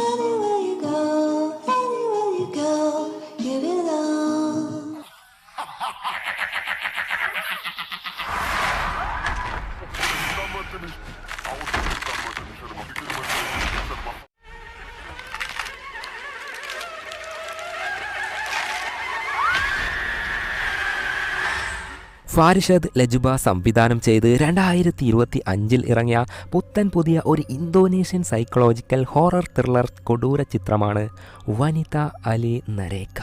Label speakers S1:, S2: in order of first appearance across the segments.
S1: Anyway.
S2: ഫാരിഷദ് ലജുബ സംവിധാനം ചെയ്ത് രണ്ടായിരത്തി ഇരുപത്തി അഞ്ചിൽ ഇറങ്ങിയ പുത്തൻ പുതിയ ഒരു ഇന്തോനേഷ്യൻ സൈക്കോളജിക്കൽ ഹൊറർ ത്രില്ലർ കൊടൂര ചിത്രമാണ് വനിത അലി നരേക്ക.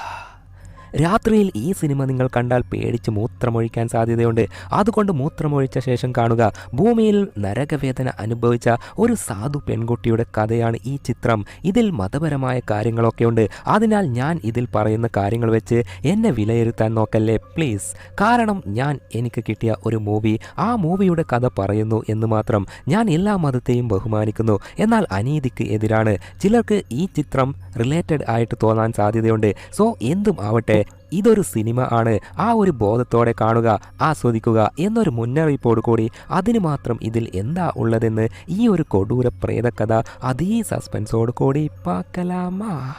S2: രാത്രിയിൽ ഈ സിനിമ നിങ്ങൾ കണ്ടാൽ പേടിച്ച് മൂത്രമൊഴിക്കാൻ സാധ്യതയുണ്ട്. അതുകൊണ്ട് മൂത്രമൊഴിച്ച ശേഷം കാണുക. ഭൂമിയിൽ നരകവേദന അനുഭവിച്ച ഒരു സാധു പെൺകുട്ടിയുടെ കഥയാണ് ഈ ചിത്രം. ഇതിൽ മതപരമായ കാര്യങ്ങളൊക്കെ ഉണ്ട്. അതിനാൽ ഞാൻ ഇതിൽ പറയുന്ന കാര്യങ്ങൾ വെച്ച് എന്നെ വിലയിരുത്താൻ നോക്കല്ലേ പ്ലീസ്. കാരണം ഞാൻ എനിക്ക് കിട്ടിയ ഒരു മൂവി. ആ മൂവിയുടെ കഥ പറയുന്നു എന്ന് മാത്രം ഞാൻ എല്ലാ മതത്തെയും ബഹുമാനിക്കുന്നു. എന്നാൽ അനീതിക്ക് എതിരാണ്. ചിലർക്ക് ഈ ചിത്രം റിലേറ്റഡ് ആയിട്ട് തോന്നാൻ സാധ്യതയുണ്ട്. സോ എന്തും ആവട്ടെ ഇതൊരു സിനിമ ആണ്. ആ ഒരു ബോധത്തോടെ കാണുക ആസ്വദിക്കുക എന്നൊരു മുന്നറിയിപ്പോട് കൂടി അതിന് മാത്രം ഇതിൽ എന്താ ഉള്ളതെന്ന് ഈ ഒരു കൊടൂര പ്രേതകഥ അതേ സസ്പെൻസോട് കൂടി പാക്കലാമാ.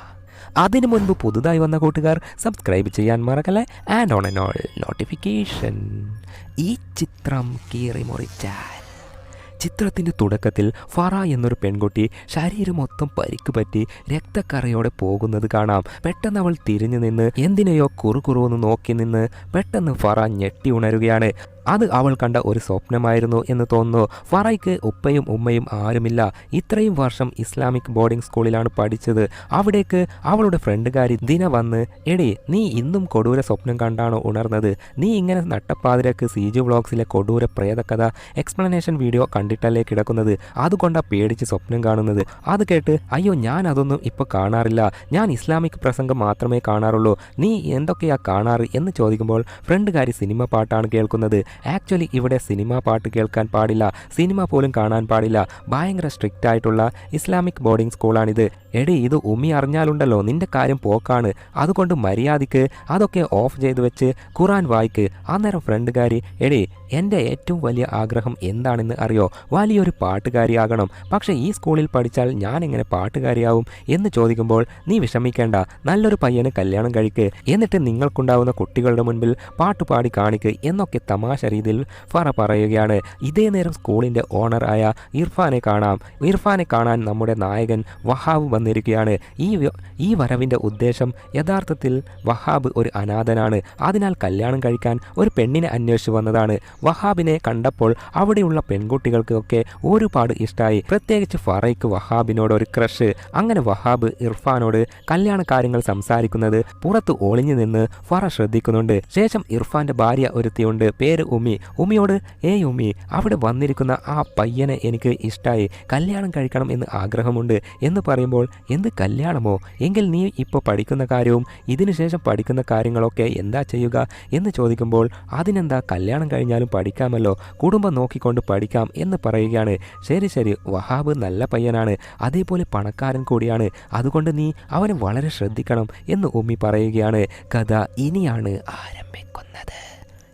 S2: അതിനു മുൻപ് പുതുതായി വന്ന കൂട്ടുകാർ സബ്സ്ക്രൈബ് ചെയ്യാൻ മറക്കല്ലേ? And on and all notification ഈ ചിത്രം കീറി മുറിച്ചാൽ. ചിത്രത്തിന്റെ തുടക്കത്തിൽ ഫറ എന്നൊരു പെൺകുട്ടി ശരീരം മൊത്തം പരിക്ക് പറ്റി രക്തക്കറയോടെ പോകുന്നത് കാണാം. പെട്ടെന്ന് അവൾ തിരിഞ്ഞു നിന്ന് എന്തിനെയോ കുറുകുറുവെന്ന് നോക്കി നിന്ന് പെട്ടെന്ന് ഫറ ഞെട്ടി ഉണരുകയാണ്. അത് അവൾ കണ്ട ഒരു സ്വപ്നമായിരുന്നു എന്ന് തോന്നുന്നു. ഫറയ്ക്ക് ഉപ്പയും ഉമ്മയും ആരുമില്ല. ഇത്രയും വർഷം ഇസ്ലാമിക് ബോർഡിംഗ് സ്കൂളിലാണ് പഠിച്ചത്. അവിടേക്ക് അവളുടെ ഫ്രണ്ടുകാരി ദിന വന്ന് എടി നീ ഇന്നും കൊടൂര സ്വപ്നം കണ്ടാണോ ഉണർന്നത്? നീ ഇങ്ങനെ നട്ടപ്പാതിരക്ക് സിജു വ്ളോഗ്സിലെ കൊടൂര പ്രേതകഥ എക്സ്പ്ലനേഷൻ വീഡിയോ കണ്ടിട്ടല്ലേ കിടക്കുന്നത്? അതുകൊണ്ടാ പേടിച്ച് സ്വപ്നം കാണുന്നത്. അത് കേട്ട് അയ്യോ ഞാൻ അതൊന്നും ഇപ്പോൾ കാണാറില്ല. ഞാൻ ഇസ്ലാമിക് പ്രസംഗം മാത്രമേ കാണാറുള്ളൂ. നീ എന്തൊക്കെയാ കാണാറ്? എന്ന് ചോദിക്കുമ്പോൾ ഫ്രണ്ടുകാരി സിനിമ പാട്ടാണ് കേൾക്കുന്നത്. ആക്ച്വലി ഇവിടെ സിനിമ പാട്ട് കേൾക്കാൻ പാടില്ല. സിനിമ പോലും കാണാൻ പാടില്ല. ഭയങ്കര സ്ട്രിക്റ്റ് ആയിട്ടുള്ള ഇസ്ലാമിക് ബോർഡിംഗ് സ്കൂളാണിത് എടി ഇത് ഉമ്മി അറിഞ്ഞാലുണ്ടല്ലോ നിന്റെ കാര്യം പോക്കാണ്. അതുകൊണ്ട് മര്യാദയ്ക്ക് അതൊക്കെ ഓഫ് ചെയ്ത് വെച്ച് ഖുറാൻ വായിക്ക്. അന്നേരം ഫ്രണ്ടുകാരി എടി എന്റെ ഏറ്റവും വലിയ ആഗ്രഹം എന്താണെന്ന് അറിയോ? വലിയൊരു പാട്ടുകാരിയാകണം. പക്ഷേ ഈ സ്കൂളിൽ പഠിച്ചാൽ ഞാൻ എങ്ങനെ പാട്ടുകാരിയാവും എന്ന് ചോദിക്കുമ്പോൾ നീ വിഷമിക്കേണ്ട. നല്ലൊരു പയ്യന് കല്യാണം കഴിക്ക്. എന്നിട്ട് നിങ്ങൾക്കുണ്ടാവുന്ന കുട്ടികളുടെ മുൻപിൽ പാട്ടുപാടി കാണിക്ക് എന്നൊക്കെ തമാശ രീതിയിൽ ഫറ പറയുകയാണ്. ഇതേ നേരം സ്കൂളിന്റെ ഓണർ ആയ ഇർഫാനെ കാണാം. ഇർഫാനെ കാണാൻ നമ്മുടെ നായകൻ വഹാബ് വന്നിരിക്കുകയാണ്. ഈ ഈ വരവിന്റെ ഉദ്ദേശം യഥാർത്ഥത്തിൽ വഹാബ് ഒരു അനാഥനാണ്. അതിനാൽ കല്യാണം കഴിക്കാൻ ഒരു പെണ്ണിനെ അന്വേഷിച്ച് വന്നതാണ്. വഹാബിനെ കണ്ടപ്പോൾ അവിടെയുള്ള പെൺകുട്ടികൾക്കൊക്കെ ഒരുപാട് ഇഷ്ടമായി പ്രത്യേകിച്ച് ഫറൈക്ക് വഹാബിനോട് ഒരു ക്രഷ്. അങ്ങനെ വഹാബ് ഇർഫാനോട് കല്യാണ കാര്യങ്ങൾ സംസാരിക്കുന്നത് പുറത്ത് ഒളിഞ്ഞു നിന്ന് ഫറ ശ്രദ്ധിക്കുന്നുണ്ട്. ശേഷം ഇർഫാന്റെ ഭാര്യ ഒരുത്തിയുണ്ട്. പേര് ഉമി. ഉമിയോട് ഏ ഉമി അവിടെ വന്നിരിക്കുന്ന ആ പയ്യനെ എനിക്ക് ഇഷ്ടമായി കല്യാണം കഴിക്കണം എന്ന് ആഗ്രഹമുണ്ട് എന്ന് പറയുമ്പോൾ എന്ത് കല്യാണമോ? എങ്കിൽ നീ ഇപ്പോൾ പഠിക്കുന്ന കാര്യവും ഇതിനുശേഷം പഠിക്കുന്ന കാര്യങ്ങളൊക്കെ എന്താ ചെയ്യുക എന്ന് ചോദിക്കുമ്പോൾ അതിനെന്താ കല്യാണം കഴിഞ്ഞാലും പഠിക്കാമല്ലോ കുടുംബം നോക്കിക്കൊണ്ട് പഠിക്കാം എന്ന് പറയുകയാണ്. ശരി ശരി. വഹാബ് നല്ല പയ്യനാണ്. അതേപോലെ പണക്കാരൻ കൂടിയാണ്. അതുകൊണ്ട് നീ അവനെ വളരെ ശ്രദ്ധിക്കണം എന്ന് ഉമ്മി പറയുകയാണ്. കഥ ഇനിയാണ് ആരംഭിക്കുന്നത്.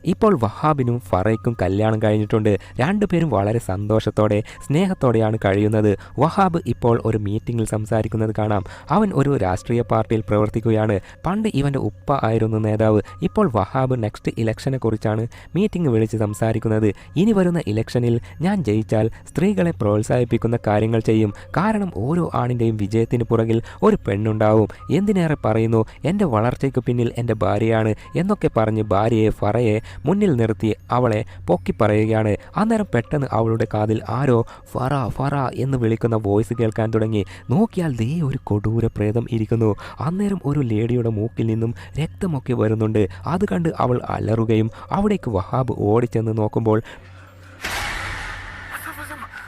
S2: ഇപ്പോൾ വഹാബിനും ഫറയ്ക്കും കല്യാണം കഴിഞ്ഞിട്ടുണ്ട്. രണ്ടുപേരും വളരെ സന്തോഷത്തോടെ സ്നേഹത്തോടെയാണ് കഴിയുന്നത്. വഹാബ് ഇപ്പോൾ ഒരു മീറ്റിംഗിൽ സംസാരിക്കുന്നത് കാണാം. അവൻ ഒരു രാഷ്ട്രീയ പാർട്ടിയിൽ പ്രവർത്തിക്കുകയാണ്. പണ്ട് ഇവന്റെ ഉപ്പ ആയിരുന്നു നേതാവ്. ഇപ്പോൾ വഹാബ് നെക്സ്റ്റ് ഇലക്ഷനെ കുറിച്ചാണ് മീറ്റിംഗ് വിളിച്ച് സംസാരിക്കുന്നത്. ഇനി വരുന്ന ഇലക്ഷനിൽ ഞാൻ ജയിച്ചാൽ സ്ത്രീകളെ പ്രോത്സാഹിപ്പിക്കുന്ന കാര്യങ്ങൾ ചെയ്യും. കാരണം ഓരോ ആണിന്റെയും വിജയത്തിന് പുറകിൽ ഒരു പെണ്ണുണ്ടാവും. എന്തിനേറെ പറയുന്നു? എന്റെ വളർച്ചയ്ക്ക് പിന്നിൽ എന്റെ ഭാര്യയാണ് എന്നൊക്കെ പറഞ്ഞ് ഭാര്യയെ ഫറയെ മുന്നിൽ നിർത്തി അവളെ പൊക്കി പറയുകയാണ്. അന്നേരം പെട്ടെന്ന് അവളുടെ കാതിൽ ആരോ ഫറ ഫറ എന്ന് വിളിക്കുന്ന വോയിസ് കേൾക്കാൻ തുടങ്ങി. നോക്കിയാൽ ദേ ഒരു കൊടൂര പ്രേതം ഇരിക്കുന്നു. അന്നേരം ഒരു ലേഡിയുടെ മൂക്കിൽ നിന്നും രക്തമൊക്കെ വരുന്നുണ്ട്. അത് കണ്ട് അവൾ അലറുകയും അവിടേക്ക് വഹാബ് ഓടിച്ചെന്ന് നോക്കുമ്പോൾ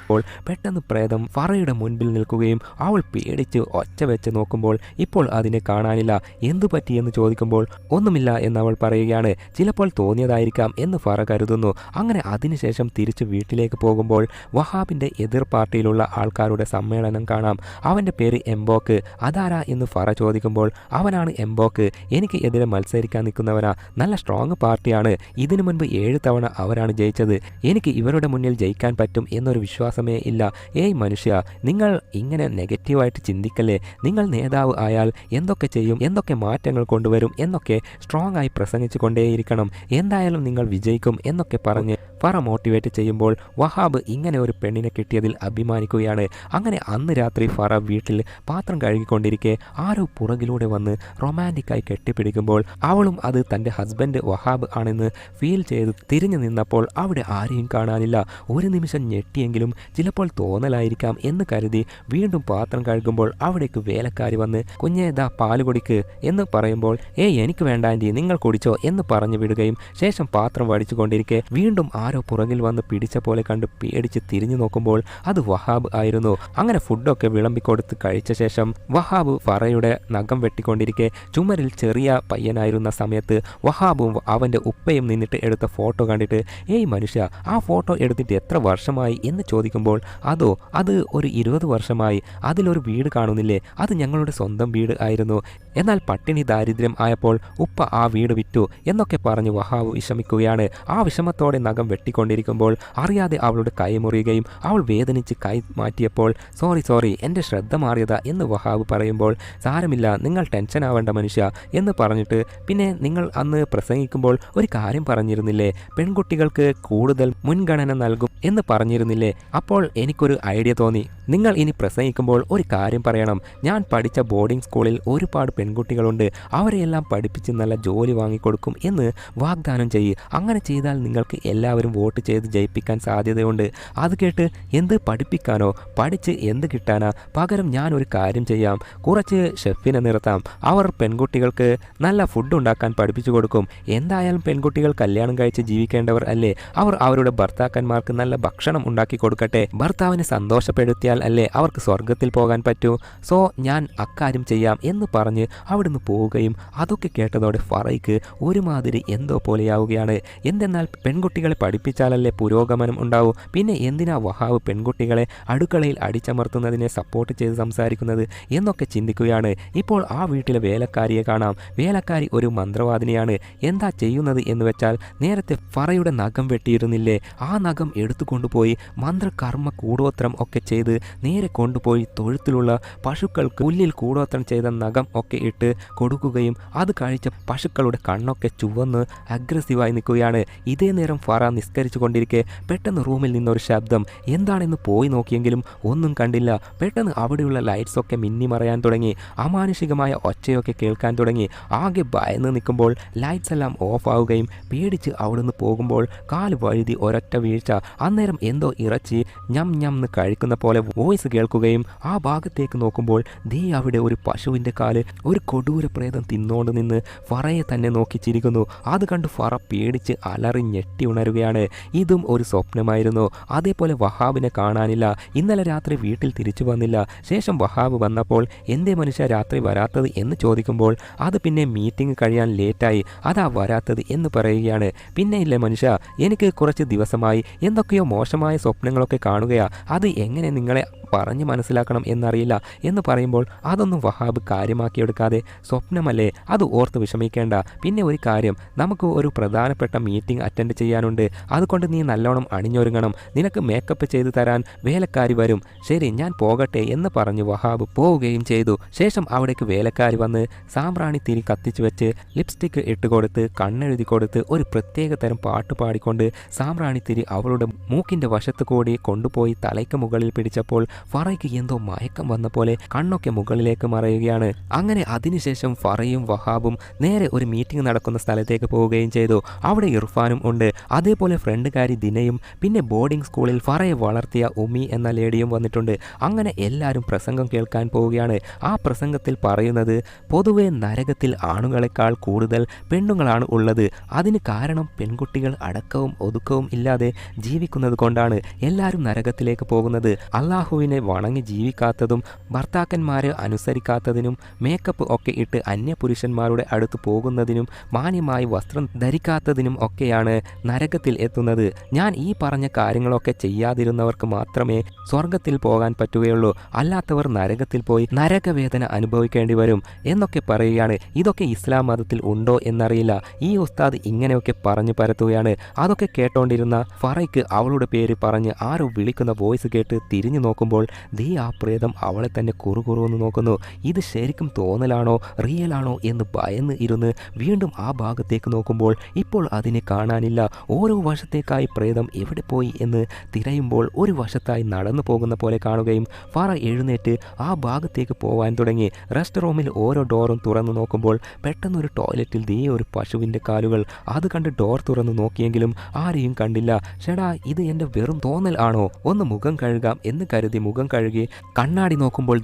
S2: അപ്പോൾ പെട്ടെന്ന് പ്രേതം ഫറയുടെ മുൻപിൽ നിൽക്കുകയും അവൾ പേടിച്ച് ഒച്ച വെച്ച് നോക്കുമ്പോൾ ഇപ്പോൾ അതിനെ കാണാനില്ല. എന്തു പറ്റിയെന്ന് ചോദിക്കുമ്പോൾ ഒന്നുമില്ല എന്ന് അവൾ പറയുകയാണ്. ചിലപ്പോൾ തോന്നിയതായിരിക്കാം എന്ന് ഫറ കരുതുന്നു. അങ്ങനെ അതിനുശേഷം തിരിച്ച് വീട്ടിലേക്ക് പോകുമ്പോൾ വഹാബിന്റെ എതിർ പാർട്ടിയിലുള്ള ആൾക്കാരുടെ സമ്മേളനം കാണാം. അവന്റെ പേര് എംബോക്ക്. അതാരാ എന്ന് ഫറ ചോദിക്കുമ്പോൾ അവനാണ് എംബോക്ക്. എനിക്ക് എതിരെ മത്സരിക്കാൻ നിൽക്കുന്നവനാ. നല്ല സ്ട്രോങ് പാർട്ടിയാണ്. ഇതിനു മുൻപ് ഏഴ് തവണ അവരാണ് ജയിച്ചത്. എനിക്ക് ഇവരുടെ മുന്നിൽ ജയിക്കാൻ പറ്റും എന്നൊരു വിശ്വാസം വിശ്വാസമേ ഇല്ല. ഏയ് മനുഷ്യ നിങ്ങൾ ഇങ്ങനെ നെഗറ്റീവായിട്ട് ചിന്തിക്കല്ലേ? നിങ്ങൾ നേതാവ് ആയാൽ എന്തൊക്കെ ചെയ്യും? എന്തൊക്കെ മാറ്റങ്ങൾ കൊണ്ടുവരും? എന്നൊക്കെ സ്ട്രോങ് ആയി പ്രസംഗിച്ചു കൊണ്ടേയിരിക്കണം. എന്തായാലും നിങ്ങൾ വിജയിക്കും എന്നൊക്കെ പറഞ്ഞ് ഫറ മോട്ടിവേറ്റ് ചെയ്യുമ്പോൾ വഹാബ് ഇങ്ങനെ ഒരു പെണ്ണിനെ കിട്ടിയതിൽ അഭിമാനിക്കുകയാണ്. അങ്ങനെ അന്ന് രാത്രി ഫറ വീട്ടിൽ പാത്രം കഴുകിക്കൊണ്ടിരിക്കെ ആരോ പുറകിലൂടെ വന്ന് റൊമാന്റിക്കായി കെട്ടിപ്പിടിക്കുമ്പോൾ അവളും അത് തന്റെ ഹസ്ബൻഡ് വഹാബ് ആണെന്ന് ഫീൽ ചെയ്ത് തിരിഞ്ഞു നിന്നപ്പോൾ അവിടെ ആരെയും കാണാനില്ല. ഒരു നിമിഷം ഞെട്ടിയെങ്കിലും ചിലപ്പോൾ തോന്നലായിരിക്കാം എന്ന് കരുതി വീണ്ടും പാത്രം കഴുകുമ്പോൾ അവിടേക്ക് വേലക്കാരി വന്ന് കുഞ്ഞേതാ പാൽ കുടിക്ക് എന്ന് പറയുമ്പോൾ ഏയ് എനിക്ക് വേണ്ട നിങ്ങൾ കുടിച്ചോ എന്ന് പറഞ്ഞു വിടുകയും ശേഷം പാത്രം വടിച്ചുകൊണ്ടിരിക്കെ വീണ്ടും ആരോ പുറകിൽ വന്ന് പിടിച്ച പോലെ കണ്ട് പേടിച്ച് തിരിഞ്ഞു നോക്കുമ്പോൾ അത് വഹാബ് ആയിരുന്നു. അങ്ങനെ ഫുഡൊക്കെ വിളമ്പിക്കൊടുത്ത് കഴിച്ച ശേഷം വഹാബ് ഫറയുടെ നഖം വെട്ടിക്കൊണ്ടിരിക്കെ ചുമരിൽ ചെറിയ പയ്യനായിരുന്ന സമയത്ത് വഹാബും അവന്റെ ഉപ്പയും നിന്നിട്ട് എടുത്ത ഫോട്ടോ കണ്ടിട്ട് ഏയ് മനുഷ്യ ആ ഫോട്ടോ എടുത്തിട്ട് എത്ര വർഷമായി? എന്ന് ചോദിക്കുമ്പോൾ അതോ അത് ഒരു ഇരുപത് വർഷമായി. അതിലൊരു വീട് കാണുന്നില്ലേ? അത് ഞങ്ങളുടെ സ്വന്തം വീട് ആയിരുന്നു. എന്നാൽ പട്ടിണി ദാരിദ്ര്യം ആയപ്പോൾ ഉപ്പ ആ വീട് വിറ്റു എന്നൊക്കെ പറഞ്ഞു വഹാബ് വിഷമിക്കുകയാണ്. ആ വിഷമത്തോടെ നഖം വെട്ടിക്കൊണ്ടിരിക്കുമ്പോൾ അറിയാതെ അവളുടെ കൈ മുറിയുകയും അവൾ വേദനിച്ച് കൈ മാറ്റിയപ്പോൾ സോറി സോറി എന്റെ ശ്രദ്ധ മാറിയതാ എന്ന് വഹാബ് പറയുമ്പോൾ സാരമില്ല നിങ്ങൾ ടെൻഷൻ ആവേണ്ട മനുഷ്യ എന്ന് പറഞ്ഞിട്ട് പിന്നെ നിങ്ങൾ അന്ന് പ്രസംഗിക്കുമ്പോൾ ഒരു കാര്യം പറഞ്ഞിരുന്നില്ലേ പെൺകുട്ടികൾക്ക് കൂടുതൽ മുൻഗണന നൽകും എന്ന് പറഞ്ഞിരുന്നില്ലേ അപ്പോൾ എനിക്കൊരു ഐഡിയ തോന്നി. നിങ്ങൾ ഇനി പ്രസംഗിക്കുമ്പോൾ ഒരു കാര്യം പറയണം ഞാൻ പഠിച്ച ബോർഡിംഗ് സ്കൂളിൽ ഒരുപാട് പെൺകുട്ടികളുണ്ട് അവരെയെല്ലാം പഠിപ്പിച്ച് നല്ല ജോലി വാങ്ങിക്കൊടുക്കും എന്ന് വാഗ്ദാനം ചെയ്യ് അങ്ങനെ ചെയ്താൽ നിങ്ങൾക്ക് എല്ലാവരും വോട്ട് ചെയ്ത് ജയിപ്പിക്കാൻ സാധ്യതയുണ്ട്. അത് കേട്ട് എന്ത് പഠിപ്പിക്കാനോ പഠിച്ച് എന്ത് കിട്ടാനാ? പകരം ഞാൻ ഒരു കാര്യം ചെയ്യാം. കുറച്ച് ഷെഫിനെ നിർത്താം. അവർ പെൺകുട്ടികൾക്ക് നല്ല ഫുഡ് ഉണ്ടാക്കാൻ പഠിപ്പിച്ചു കൊടുക്കും. എന്തായാലും പെൺകുട്ടികൾ കല്യാണം കഴിച്ച് ജീവിക്കേണ്ടവർ അല്ലേ? അവർ അവരുടെ ഭർത്താക്കന്മാർക്ക് നല്ല ഭക്ഷണം ഉണ്ടാക്കി കൊടുക്കട്ടെ. ഭർത്താവിനെ സന്തോഷപ്പെടുത്തിയാൽ അല്ലേ അവർക്ക് സ്വർഗത്തിൽ പോകാൻ പറ്റൂ? സോ ഞാൻ അക്കാര്യം ചെയ്യാം എന്ന് പറഞ്ഞ് അവിടുന്ന് പോവുകയും അതൊക്കെ കേട്ടതോടെ ഫറയ്ക്ക് ഒരുമാതിരി എന്തോ പോലെയാവുകയാണ്. എന്തെന്നാൽ പെൺകുട്ടികളെ പഠിപ്പിച്ചാലല്ലേ പുരോഗമനം ഉണ്ടാവൂ? പിന്നെ എന്തിനാ വഹാവ് പെൺകുട്ടികളെ അടുക്കളയിൽ അടിച്ചമർത്തുന്നതിനെ സപ്പോർട്ട് ചെയ്ത് സംസാരിക്കുന്നത് എന്നൊക്കെ ചിന്തിക്കുകയാണ്. ഇപ്പോൾ ആ വീട്ടിലെ വേലക്കാരിയെ കാണാം. വേലക്കാരി ഒരു മന്ത്രവാദിനിയാണ്. എന്താ ചെയ്യുന്നത് എന്ന് വെച്ചാൽ നേരത്തെ ഫറയുടെ നഖം വെട്ടിയിരുന്നില്ലേ? ആ നഖം എടുത്തു കൊണ്ടുപോയി മന്ത്രകർമ്മ കൂടോത്രം ഒക്കെ ചെയ്ത് നേരെ കൊണ്ടുപോയി തൊഴുത്തിലുള്ള പശുക്കൾക്ക് പുല്ലിൽ കൂടോത്രം ചെയ്ത നഖം ഒക്കെ ഇട്ട് കൊടുക്കുകയും അത് കഴിച്ച പശുക്കളുടെ കണ്ണൊക്കെ ചുവന്ന് അഗ്രസീവായി നിൽക്കുകയാണ്. ഇതേ നേരം ഫറ നിസ്കരിച്ചു കൊണ്ടിരിക്കെ പെട്ടെന്ന് റൂമിൽ നിന്നൊരു ശബ്ദം എന്താണെന്ന് പോയി നോക്കിയെങ്കിലും ഒന്നും കണ്ടില്ല. പെട്ടെന്ന് അവിടെയുള്ള ലൈറ്റ്സൊക്കെ മിന്നി മറയാൻ തുടങ്ങി. അമാനുഷികമായ ഒച്ചയൊക്കെ കേൾക്കാൻ തുടങ്ങി. ആകെ ഭയന്ന് നിൽക്കുമ്പോൾ ലൈറ്റ്സ് എല്ലാം ഓഫ് ആവുകയും പേടിച്ച് അവിടുന്ന് പോകുമ്പോൾ കാൽ വഴുതി ഒരൊറ്റ വീഴ്ച. അന്നേരം എന്തോ ഇറച്ചി ഞം ഞം കഴിക്കുന്ന പോലെ വോയിസ് കേൾക്കുകയും ആ ഭാഗത്തേക്ക് നോക്കുമ്പോൾ ദേ അവിടെ ഒരു പശുവിന്റെ കാൽ ഒരു കൊടൂര പ്രേതം തിന്നോണ്ട് നിന്ന് ഫറയെ തന്നെ നോക്കി ചിരിക്കുന്നു. അത് കണ്ട് ഫറ പേടിച്ച് അലറി ഞെട്ടി ഉണരുകയാണ്. ഇതും ഒരു സ്വപ്നമായിരുന്നു. അതേപോലെ വഹാബിനെ കാണാനില്ല. ഇന്നലെ രാത്രി വീട്ടിൽ തിരിച്ചു വന്നില്ല. ശേഷം വഹാബ് വന്നപ്പോൾ എന്തേ മനുഷ്യ രാത്രി വരാത്തത്? എന്ന് ചോദിക്കുമ്പോൾ അത് പിന്നെ മീറ്റിംഗ് കഴിയാൻ ലേറ്റായി. അതാ വരാത്തത് എന്ന് പറയുകയാണ്. പിന്നെ ഇല്ലേ മനുഷ്യ എനിക്ക് കുറച്ച് ദിവസമായി. എന്തൊക്കെയോ മോശമായ സ്വപ്നങ്ങളൊക്കെ കാണുകയാണ് അത് എങ്ങനെ നിങ്ങളെ പറഞ്ഞ് മനസ്സിലാക്കണം എന്നറിയില്ല എന്ന് പറയുമ്പോൾ അതൊന്നും വഹാബ് കാര്യമാക്കിയെടുക്കാതെ സ്വപ്നമല്ലേ? അത് ഓർത്ത് വിഷമിക്കേണ്ട. പിന്നെ ഒരു കാര്യം നമുക്ക് ഒരു പ്രധാനപ്പെട്ട മീറ്റിംഗ് അറ്റൻഡ് ചെയ്യാനുണ്ട്. അതുകൊണ്ട് നീ നല്ലോണം അണിഞ്ഞൊരുങ്ങണം. നിനക്ക് മേക്കപ്പ് ചെയ്തു തരാൻ വേലക്കാരി വരും. ശരി ഞാൻ പോകട്ടെ എന്ന് പറഞ്ഞു വഹാബ് പോവുകയും ചെയ്തു. ശേഷം അവിടേക്ക് വേലക്കാരി വന്ന് സാമ്പ്രാണി തിരി കത്തിച്ചു വെച്ച് ലിപ്സ്റ്റിക്ക് ഇട്ടുകൊടുത്ത് കണ്ണെഴുതി കൊടുത്ത് ഒരു പ്രത്യേക തരം പാട്ട് പാടിക്കൊണ്ട് സാമ്പ്രാണി തിരി അവളുടെ മൂക്കിന്റെ വശത്ത് കൂടി കൊണ്ടുപോയി തലയ്ക്ക് മുകളിൽ പിടിച്ചപ്പോൾ ഫറയ്ക്ക് എന്തോ മയക്കം വന്ന പോലെ കണ്ണൊക്കെ മുകളിലേക്ക് മറയുകയാണ്. അങ്ങനെ അതിനുശേഷം ഫറയും വഹാബും നേരെ ഒരു മീറ്റിംഗ് നടക്കുന്ന സ്ഥലത്തേക്ക് പോവുകയും ചെയ്തു. അവിടെ ഇർഫാനും ഉണ്ട്. അതേപോലെ ഫ്രണ്ടുകാരി ദിനയും പിന്നെ ബോർഡിംഗ് സ്കൂളിൽ ഫറയെ വളർത്തിയ ഉമി എന്ന ലേഡിയും വന്നിട്ടുണ്ട്. അങ്ങനെ എല്ലാവരും പ്രസംഗം കേൾക്കാൻ പോവുകയാണ്. ആ പ്രസംഗത്തിൽ പറയുന്നത് പൊതുവെ നരകത്തിൽ ആണുങ്ങളെക്കാൾ കൂടുതൽ പെണ്ണുങ്ങളാണ് ഉള്ളത്. അതിന് കാരണം പെൺകുട്ടികൾ അടക്കവും ഒതുക്കവും ഇല്ലാതെ ജീവിക്കുന്നത് കൊണ്ടാണ് എല്ലാവരും നരകത്തിലേക്ക് പോകുന്നത്. അള്ളാഹുവിൽ ഭർത്താവിനെ വണങ്ങി ജീവിക്കാത്തതും ഭർത്താക്കന്മാരെ അനുസരിക്കാത്തതിനും മേക്കപ്പ് ഒക്കെ ഇട്ട് അന്യപുരുഷന്മാരുടെ അടുത്ത് പോകുന്നതിനും മാന്യമായി വസ്ത്രം ധരിക്കാത്തതിനും ഒക്കെയാണ് നരകത്തിൽ എത്തുന്നത്. ഞാൻ ഈ പറഞ്ഞ കാര്യങ്ങളൊക്കെ ചെയ്യാതിരുന്നവർക്ക് മാത്രമേ സ്വർഗത്തിൽ പോകാൻ പറ്റുകയുള്ളൂ. അല്ലാത്തവർ നരകത്തിൽ പോയി നരകവേദന അനുഭവിക്കേണ്ടി വരും എന്നൊക്കെ പറയുകയാണ്. ഇതൊക്കെ ഇസ്ലാം മതത്തിൽ ഉണ്ടോ എന്നറിയില്ല. ഈ ഉസ്താദ് ഇങ്ങനെയൊക്കെ പറഞ്ഞു പരത്തുകയാണ്. അതൊക്കെ കേട്ടോണ്ടിരുന്ന ഫറയ്ക്ക് അവളുടെ പേര് പറഞ്ഞ് ആരോ വിളിക്കുന്ന വോയിസ് കേട്ട് തിരിഞ്ഞു നോക്കുമ്പോൾ ദേ ആ പ്രേതം അവളെ തന്നെ കുറുകുറുവെന്ന് നോക്കുന്നു. ഇത് ശരിക്കും തോന്നലാണോ റിയൽ ആണോ എന്ന് ഭയന്ന് ഇരുന്ന് വീണ്ടും ആ ഭാഗത്തേക്ക് നോക്കുമ്പോൾ ഇപ്പോൾ അതിനെ കാണാനില്ല. ഓരോ വശത്തേക്കായി പ്രേതം എവിടെ പോയി എന്ന് തിരയുമ്പോൾ ഒരു വശത്തായി നടന്നു പോകുന്ന പോലെ കാണുകയും ഫറ എഴുന്നേറ്റ് ആ ഭാഗത്തേക്ക് പോവാൻ തുടങ്ങി. റെസ്റ്റ് റൂമിൽ ഓരോ ഡോറും തുറന്നു നോക്കുമ്പോൾ പെട്ടെന്നൊരു ടോയ്ലറ്റിൽ ദേ ഒരു പശുവിന്റെ കാലുകൾ. അത് കണ്ട് ഡോർ തുറന്നു നോക്കിയെങ്കിലും ആരെയും കണ്ടില്ല. ഷെടാ ഇത് എന്റെ വെറും തോന്നൽ ആണോ? ഒന്ന് മുഖം കഴുകാം എന്ന് കരുതി മുഖം കഴുകി കണ്ണാടി നോക്കുമ്പോൾ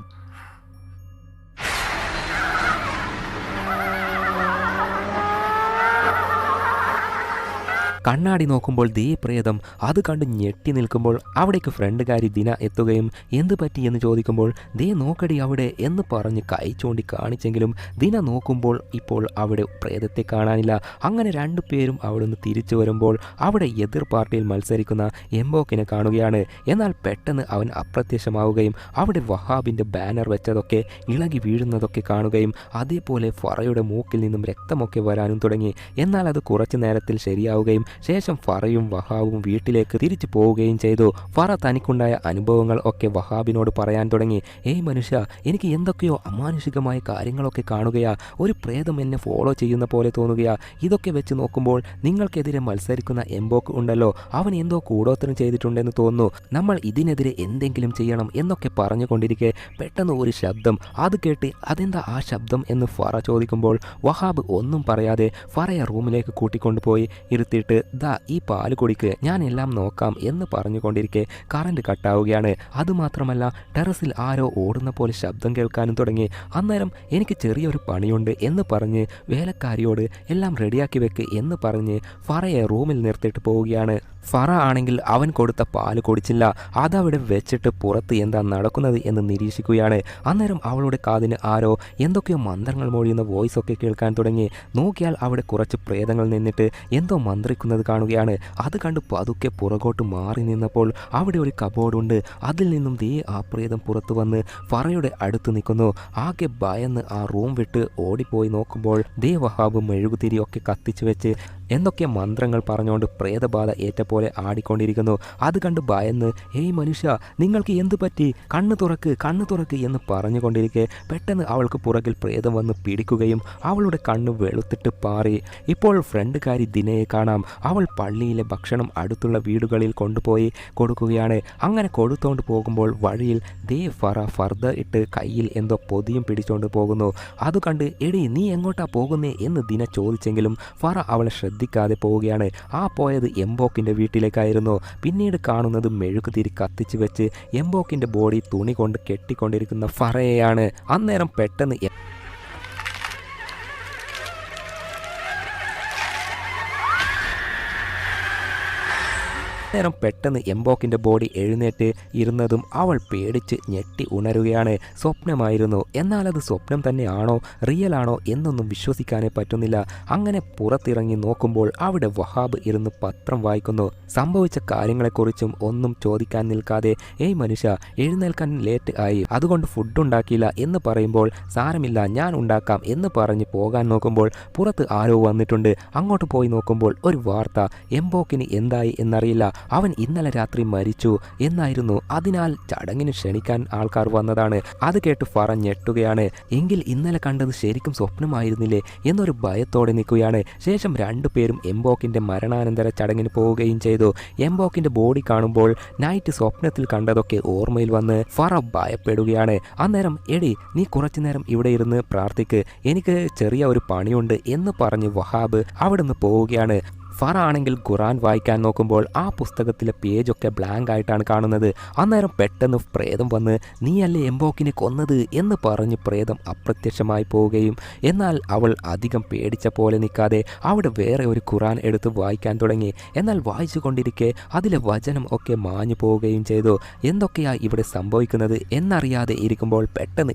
S2: കണ്ണാടി നോക്കുമ്പോൾ ദേ പ്രേതം അത് കണ്ട് ഞെട്ടി നിൽക്കുമ്പോൾ അവിടേക്ക് ഫ്രണ്ടുകാരി ദിന എത്തുകയും എന്ത് പറ്റി? എന്ന് ചോദിക്കുമ്പോൾ ദേ നോക്കടി അവിടെ എന്ന് പറഞ്ഞ് കൈ ചൂണ്ടി കാണിച്ചെങ്കിലും ദിന നോക്കുമ്പോൾ ഇപ്പോൾ അവിടെ പ്രേതത്തെ കാണാനില്ല. അങ്ങനെ രണ്ടു പേരും അവിടുന്ന് തിരിച്ചു വരുമ്പോൾ അവിടെ എതിർ പാർട്ടിയിൽ മത്സരിക്കുന്ന എംബോക്കിനെ കാണുകയാണ്. എന്നാൽ പെട്ടെന്ന് അവൻ അപ്രത്യക്ഷമാവുകയും അവിടെ വഹാബിന്റെ ബാനർ വെച്ചതൊക്കെ ഇളകി വീഴുന്നതൊക്കെ കാണുകയും അതേപോലെ ഫറയുടെ മൂക്കിൽ നിന്നും രക്തമൊക്കെ വരാനും തുടങ്ങി. എന്നാൽ അത് കുറച്ചു നേരത്തിൽ ശരിയാവുകയും ശേഷം ഫറയും വഹാബും വീട്ടിലേക്ക് തിരിച്ചു പോവുകയും ചെയ്തു. ഫറ തനിക്കുണ്ടായ അനുഭവങ്ങൾ ഒക്കെ വഹാബിനോട് പറയാൻ തുടങ്ങി. ഏയ് മനുഷ്യ എനിക്ക് എന്തൊക്കെയോ അമാനുഷികമായ കാര്യങ്ങളൊക്കെ കാണുകയാ. ഒരു പ്രേതം എന്നെ ഫോളോ ചെയ്യുന്ന പോലെ തോന്നുകയാ. ഇതൊക്കെ വെച്ച് നോക്കുമ്പോൾ നിങ്ങൾക്കെതിരെ മത്സരിക്കുന്ന എംബോക്ക് ഉണ്ടല്ലോ. അവൻ എന്തോ കൂടോത്തരം ചെയ്തിട്ടുണ്ടെന്ന് തോന്നുന്നു. നമ്മൾ ഇതിനെതിരെ എന്തെങ്കിലും ചെയ്യണം എന്നൊക്കെ പറഞ്ഞുകൊണ്ടിരിക്കെ പെട്ടെന്ന് ഒരു ശബ്ദം അത് കേട്ട് അതെന്താ ആ ശബ്ദം? എന്ന് ഫറ ചോദിക്കുമ്പോൾ വഹാബ് ഒന്നും പറയാതെ ഫറയെ റൂമിലേക്ക് കൂട്ടിക്കൊണ്ടുപോയി ഇരുത്തിയിട്ട് ദാ ഈ പാൽ കുടിക്ക് ഞാൻ എല്ലാം നോക്കാം എന്ന് പറഞ്ഞുകൊണ്ടിരിക്കെ കറണ്ട് കട്ടാവുകയാണ് അതുമാത്രമല്ല ടെറസിൽ ആരോ ഓടുന്ന പോലെ ശബ്ദം കേൾക്കാനും തുടങ്ങി. അന്നേരം എനിക്ക് ചെറിയൊരു പണിയുണ്ട് എന്ന് പറഞ്ഞ് വേലക്കാരിയോട് എല്ലാം റെഡിയാക്കി വെക്ക് എന്ന് പറഞ്ഞ് ഫറയെ റൂമിൽ നിർത്തിയിട്ട് പോവുകയാണ്. ഫറ ആണെങ്കിൽ അവൻ കൊടുത്ത പാൽ കുടിച്ചില്ല. അതവിടെ വെച്ചിട്ട് പുറത്ത് എന്താ നടക്കുന്നത് എന്ന് നിരീക്ഷിക്കുകയാണ്. അന്നേരം അവളുടെ കാതിന് ആരോ എന്തൊക്കെയോ മന്ത്രങ്ങൾ മൊഴിയുന്ന വോയിസ് ഒക്കെ കേൾക്കാൻ തുടങ്ങി. നോക്കിയാൽ അവിടെ കുറച്ച് പ്രേതങ്ങൾ നിന്നിട്ട് എന്തോ മന്ത്രിക്കുന്നത് കാണുകയാണ്. അത് കണ്ട് പതുക്കെ പുറകോട്ട് മാറി നിന്നപ്പോൾ അവിടെ ഒരു കബോർഡുണ്ട് അതിൽ നിന്നും ദേ ആ പ്രേതം പുറത്തു വന്ന് ഫറയുടെ അടുത്ത് നിൽക്കുന്നു. ആകെ ഭയന്ന് ആ റൂം വിട്ട് ഓടിപ്പോയി നോക്കുമ്പോൾ ദേ വഹാബ് മെഴുകുതിരിയൊക്കെ കത്തിച്ചു വെച്ച് എന്തൊക്കെ മന്ത്രങ്ങൾ പറഞ്ഞുകൊണ്ട് പ്രേതബാധ ഏറ്റ പോലെ ആടിക്കൊണ്ടിരിക്കുന്നു. അത് കണ്ട് ഭയന്ന് ഏയ് മനുഷ്യ നിങ്ങൾക്ക് എന്ത് പറ്റി? കണ്ണ് തുറക്ക് കണ്ണ് തുറക്ക് എന്ന് പറഞ്ഞുകൊണ്ടിരിക്കെ പെട്ടെന്ന് അവൾക്ക് പുറകിൽ പ്രേതം വന്ന് പിടിക്കുകയും അവളുടെ കണ്ണ് വെളുത്തിട്ട് പാറി. ഇപ്പോൾ ഫ്രണ്ടുകാരി ദിനയെ കാണാം. അവൾ പള്ളിയിലെ ഭക്ഷണം അടുത്തുള്ള വീടുകളിൽ കൊണ്ടുപോയി കൊടുക്കുകയാണ്. അങ്ങനെ കൊടുത്തോണ്ട് പോകുമ്പോൾ വഴിയിൽ ദേ ഫറ ഫർദ ഇട്ട് കയ്യിൽ എന്തോ പൊതിയും പിടിച്ചുകൊണ്ട് പോകുന്നു. അത് കണ്ട് എടി നീ എങ്ങോട്ടാ പോകുന്നേ? എന്ന് ദിന ചോദിച്ചെങ്കിലും ഫറ അവളെ ശ്രദ്ധിക്കാതെ പോവുകയാണ്. ആ പോയത് എംബോക്കിന്റെ വീട്ടിലേക്കായിരുന്നു. പിന്നീട് കാണുന്നത് മെഴുകുതിരി കത്തിച്ചു വെച്ച് എംബോക്കിന്റെ ബോഡി തുണി കൊണ്ട് കെട്ടിക്കൊണ്ടിരിക്കുന്ന ഫറയെയാണ് അന്നേരം പെട്ടെന്ന് എ- നേരം പെട്ടെന്ന് എംബോക്കിന്റെ ബോഡി എഴുന്നേറ്റ് ഇരുന്നതും അവൾ പേടിച്ച് ഞെട്ടി ഉണരുകയാണ്. സ്വപ്നമായിരുന്നു. എന്നാൽ അത് സ്വപ്നം തന്നെയാണോ? റിയൽ ആണോ? എന്നൊന്നും വിശ്വസിക്കാനേ പറ്റുന്നില്ല. അങ്ങനെ പുറത്തിറങ്ങി നോക്കുമ്പോൾ അവിടെ വഹാബ് ഇരുന്ന് പത്രം വായിക്കുന്നു. സംഭവിച്ച കാര്യങ്ങളെക്കുറിച്ചും ഒന്നും ചോദിക്കാൻ നിൽക്കാതെ ഏയ് മനുഷ്യ എഴുന്നേൽക്കാൻ ലേറ്റ് ആയി. അതുകൊണ്ട് ഫുഡ് ഉണ്ടാക്കിയില്ല എന്ന് പറയുമ്പോൾ സാരമില്ല ഞാൻ ഉണ്ടാക്കാം എന്ന് പറഞ്ഞ് പോകാൻ നോക്കുമ്പോൾ പുറത്ത് ആരോ വന്നിട്ടുണ്ട്. അങ്ങോട്ട് പോയി നോക്കുമ്പോൾ ഒരു വാർത്ത എംബോക്കിന് എന്തായി എന്നറിയില്ല. അവൻ ഇന്നലെ രാത്രി മരിച്ചു എന്നായിരുന്നു. അതിനാൽ ചടങ്ങിന് ക്ഷണിക്കാൻ ആൾക്കാർ വന്നതാണ്. അത് കേട്ട് ഫറ ഞെട്ടുകയാണ്. എങ്കിൽ ഇന്നലെ കണ്ടത് ശരിക്കും സ്വപ്നമായിരുന്നില്ലേ എന്നൊരു ഭയത്തോടെ നിൽക്കുകയാണ്. ശേഷം രണ്ടുപേരും എംബോക്കിന്റെ മരണാനന്തര ചടങ്ങിന് പോവുകയും ചെയ്തു. എംബോക്കിന്റെ ബോഡി കാണുമ്പോൾ നൈറ്റ് സ്വപ്നത്തിൽ കണ്ടതൊക്കെ ഓർമ്മയിൽ വന്ന് ഫറ ഭയപ്പെടുകയാണ്. അന്നേരം എടി നീ കുറച്ചു നേരം ഇവിടെ ഇരുന്ന് പ്രാർത്ഥിക്ക്. എനിക്ക് ചെറിയ ഒരു പണിയുണ്ട് എന്ന് പറഞ്ഞ് വഹാബ് അവിടുന്ന് പോവുകയാണ്. ഫറ ആണെങ്കിൽ ഖുറാൻ വായിക്കാൻ നോക്കുമ്പോൾ ആ പുസ്തകത്തിലെ പേജൊക്കെ ബ്ലാങ്ക് ആയിട്ടാണ് കാണുന്നത്. അന്നേരം പെട്ടെന്ന് പ്രേതം വന്ന് നീയല്ലേ എംബോക്കിനെ കൊന്നത്? എന്ന് പറഞ്ഞ് പ്രേതം അപ്രത്യക്ഷമായി പോവുകയും എന്നാൽ അവൾ അധികം പേടിച്ച പോലെ നിൽക്കാതെ അവിടെ വേറെ ഒരു ഖുറാൻ എടുത്ത് വായിക്കാൻ തുടങ്ങി. എന്നാൽ വായിച്ചു കൊണ്ടിരിക്കെ അതിലെ വചനം ഒക്കെ മാഞ്ഞു പോവുകയും ചെയ്തു. എന്തൊക്കെയാ ഇവിടെ സംഭവിക്കുന്നത് എന്നറിയാതെ ഇരിക്കുമ്പോൾ പെട്ടെന്ന്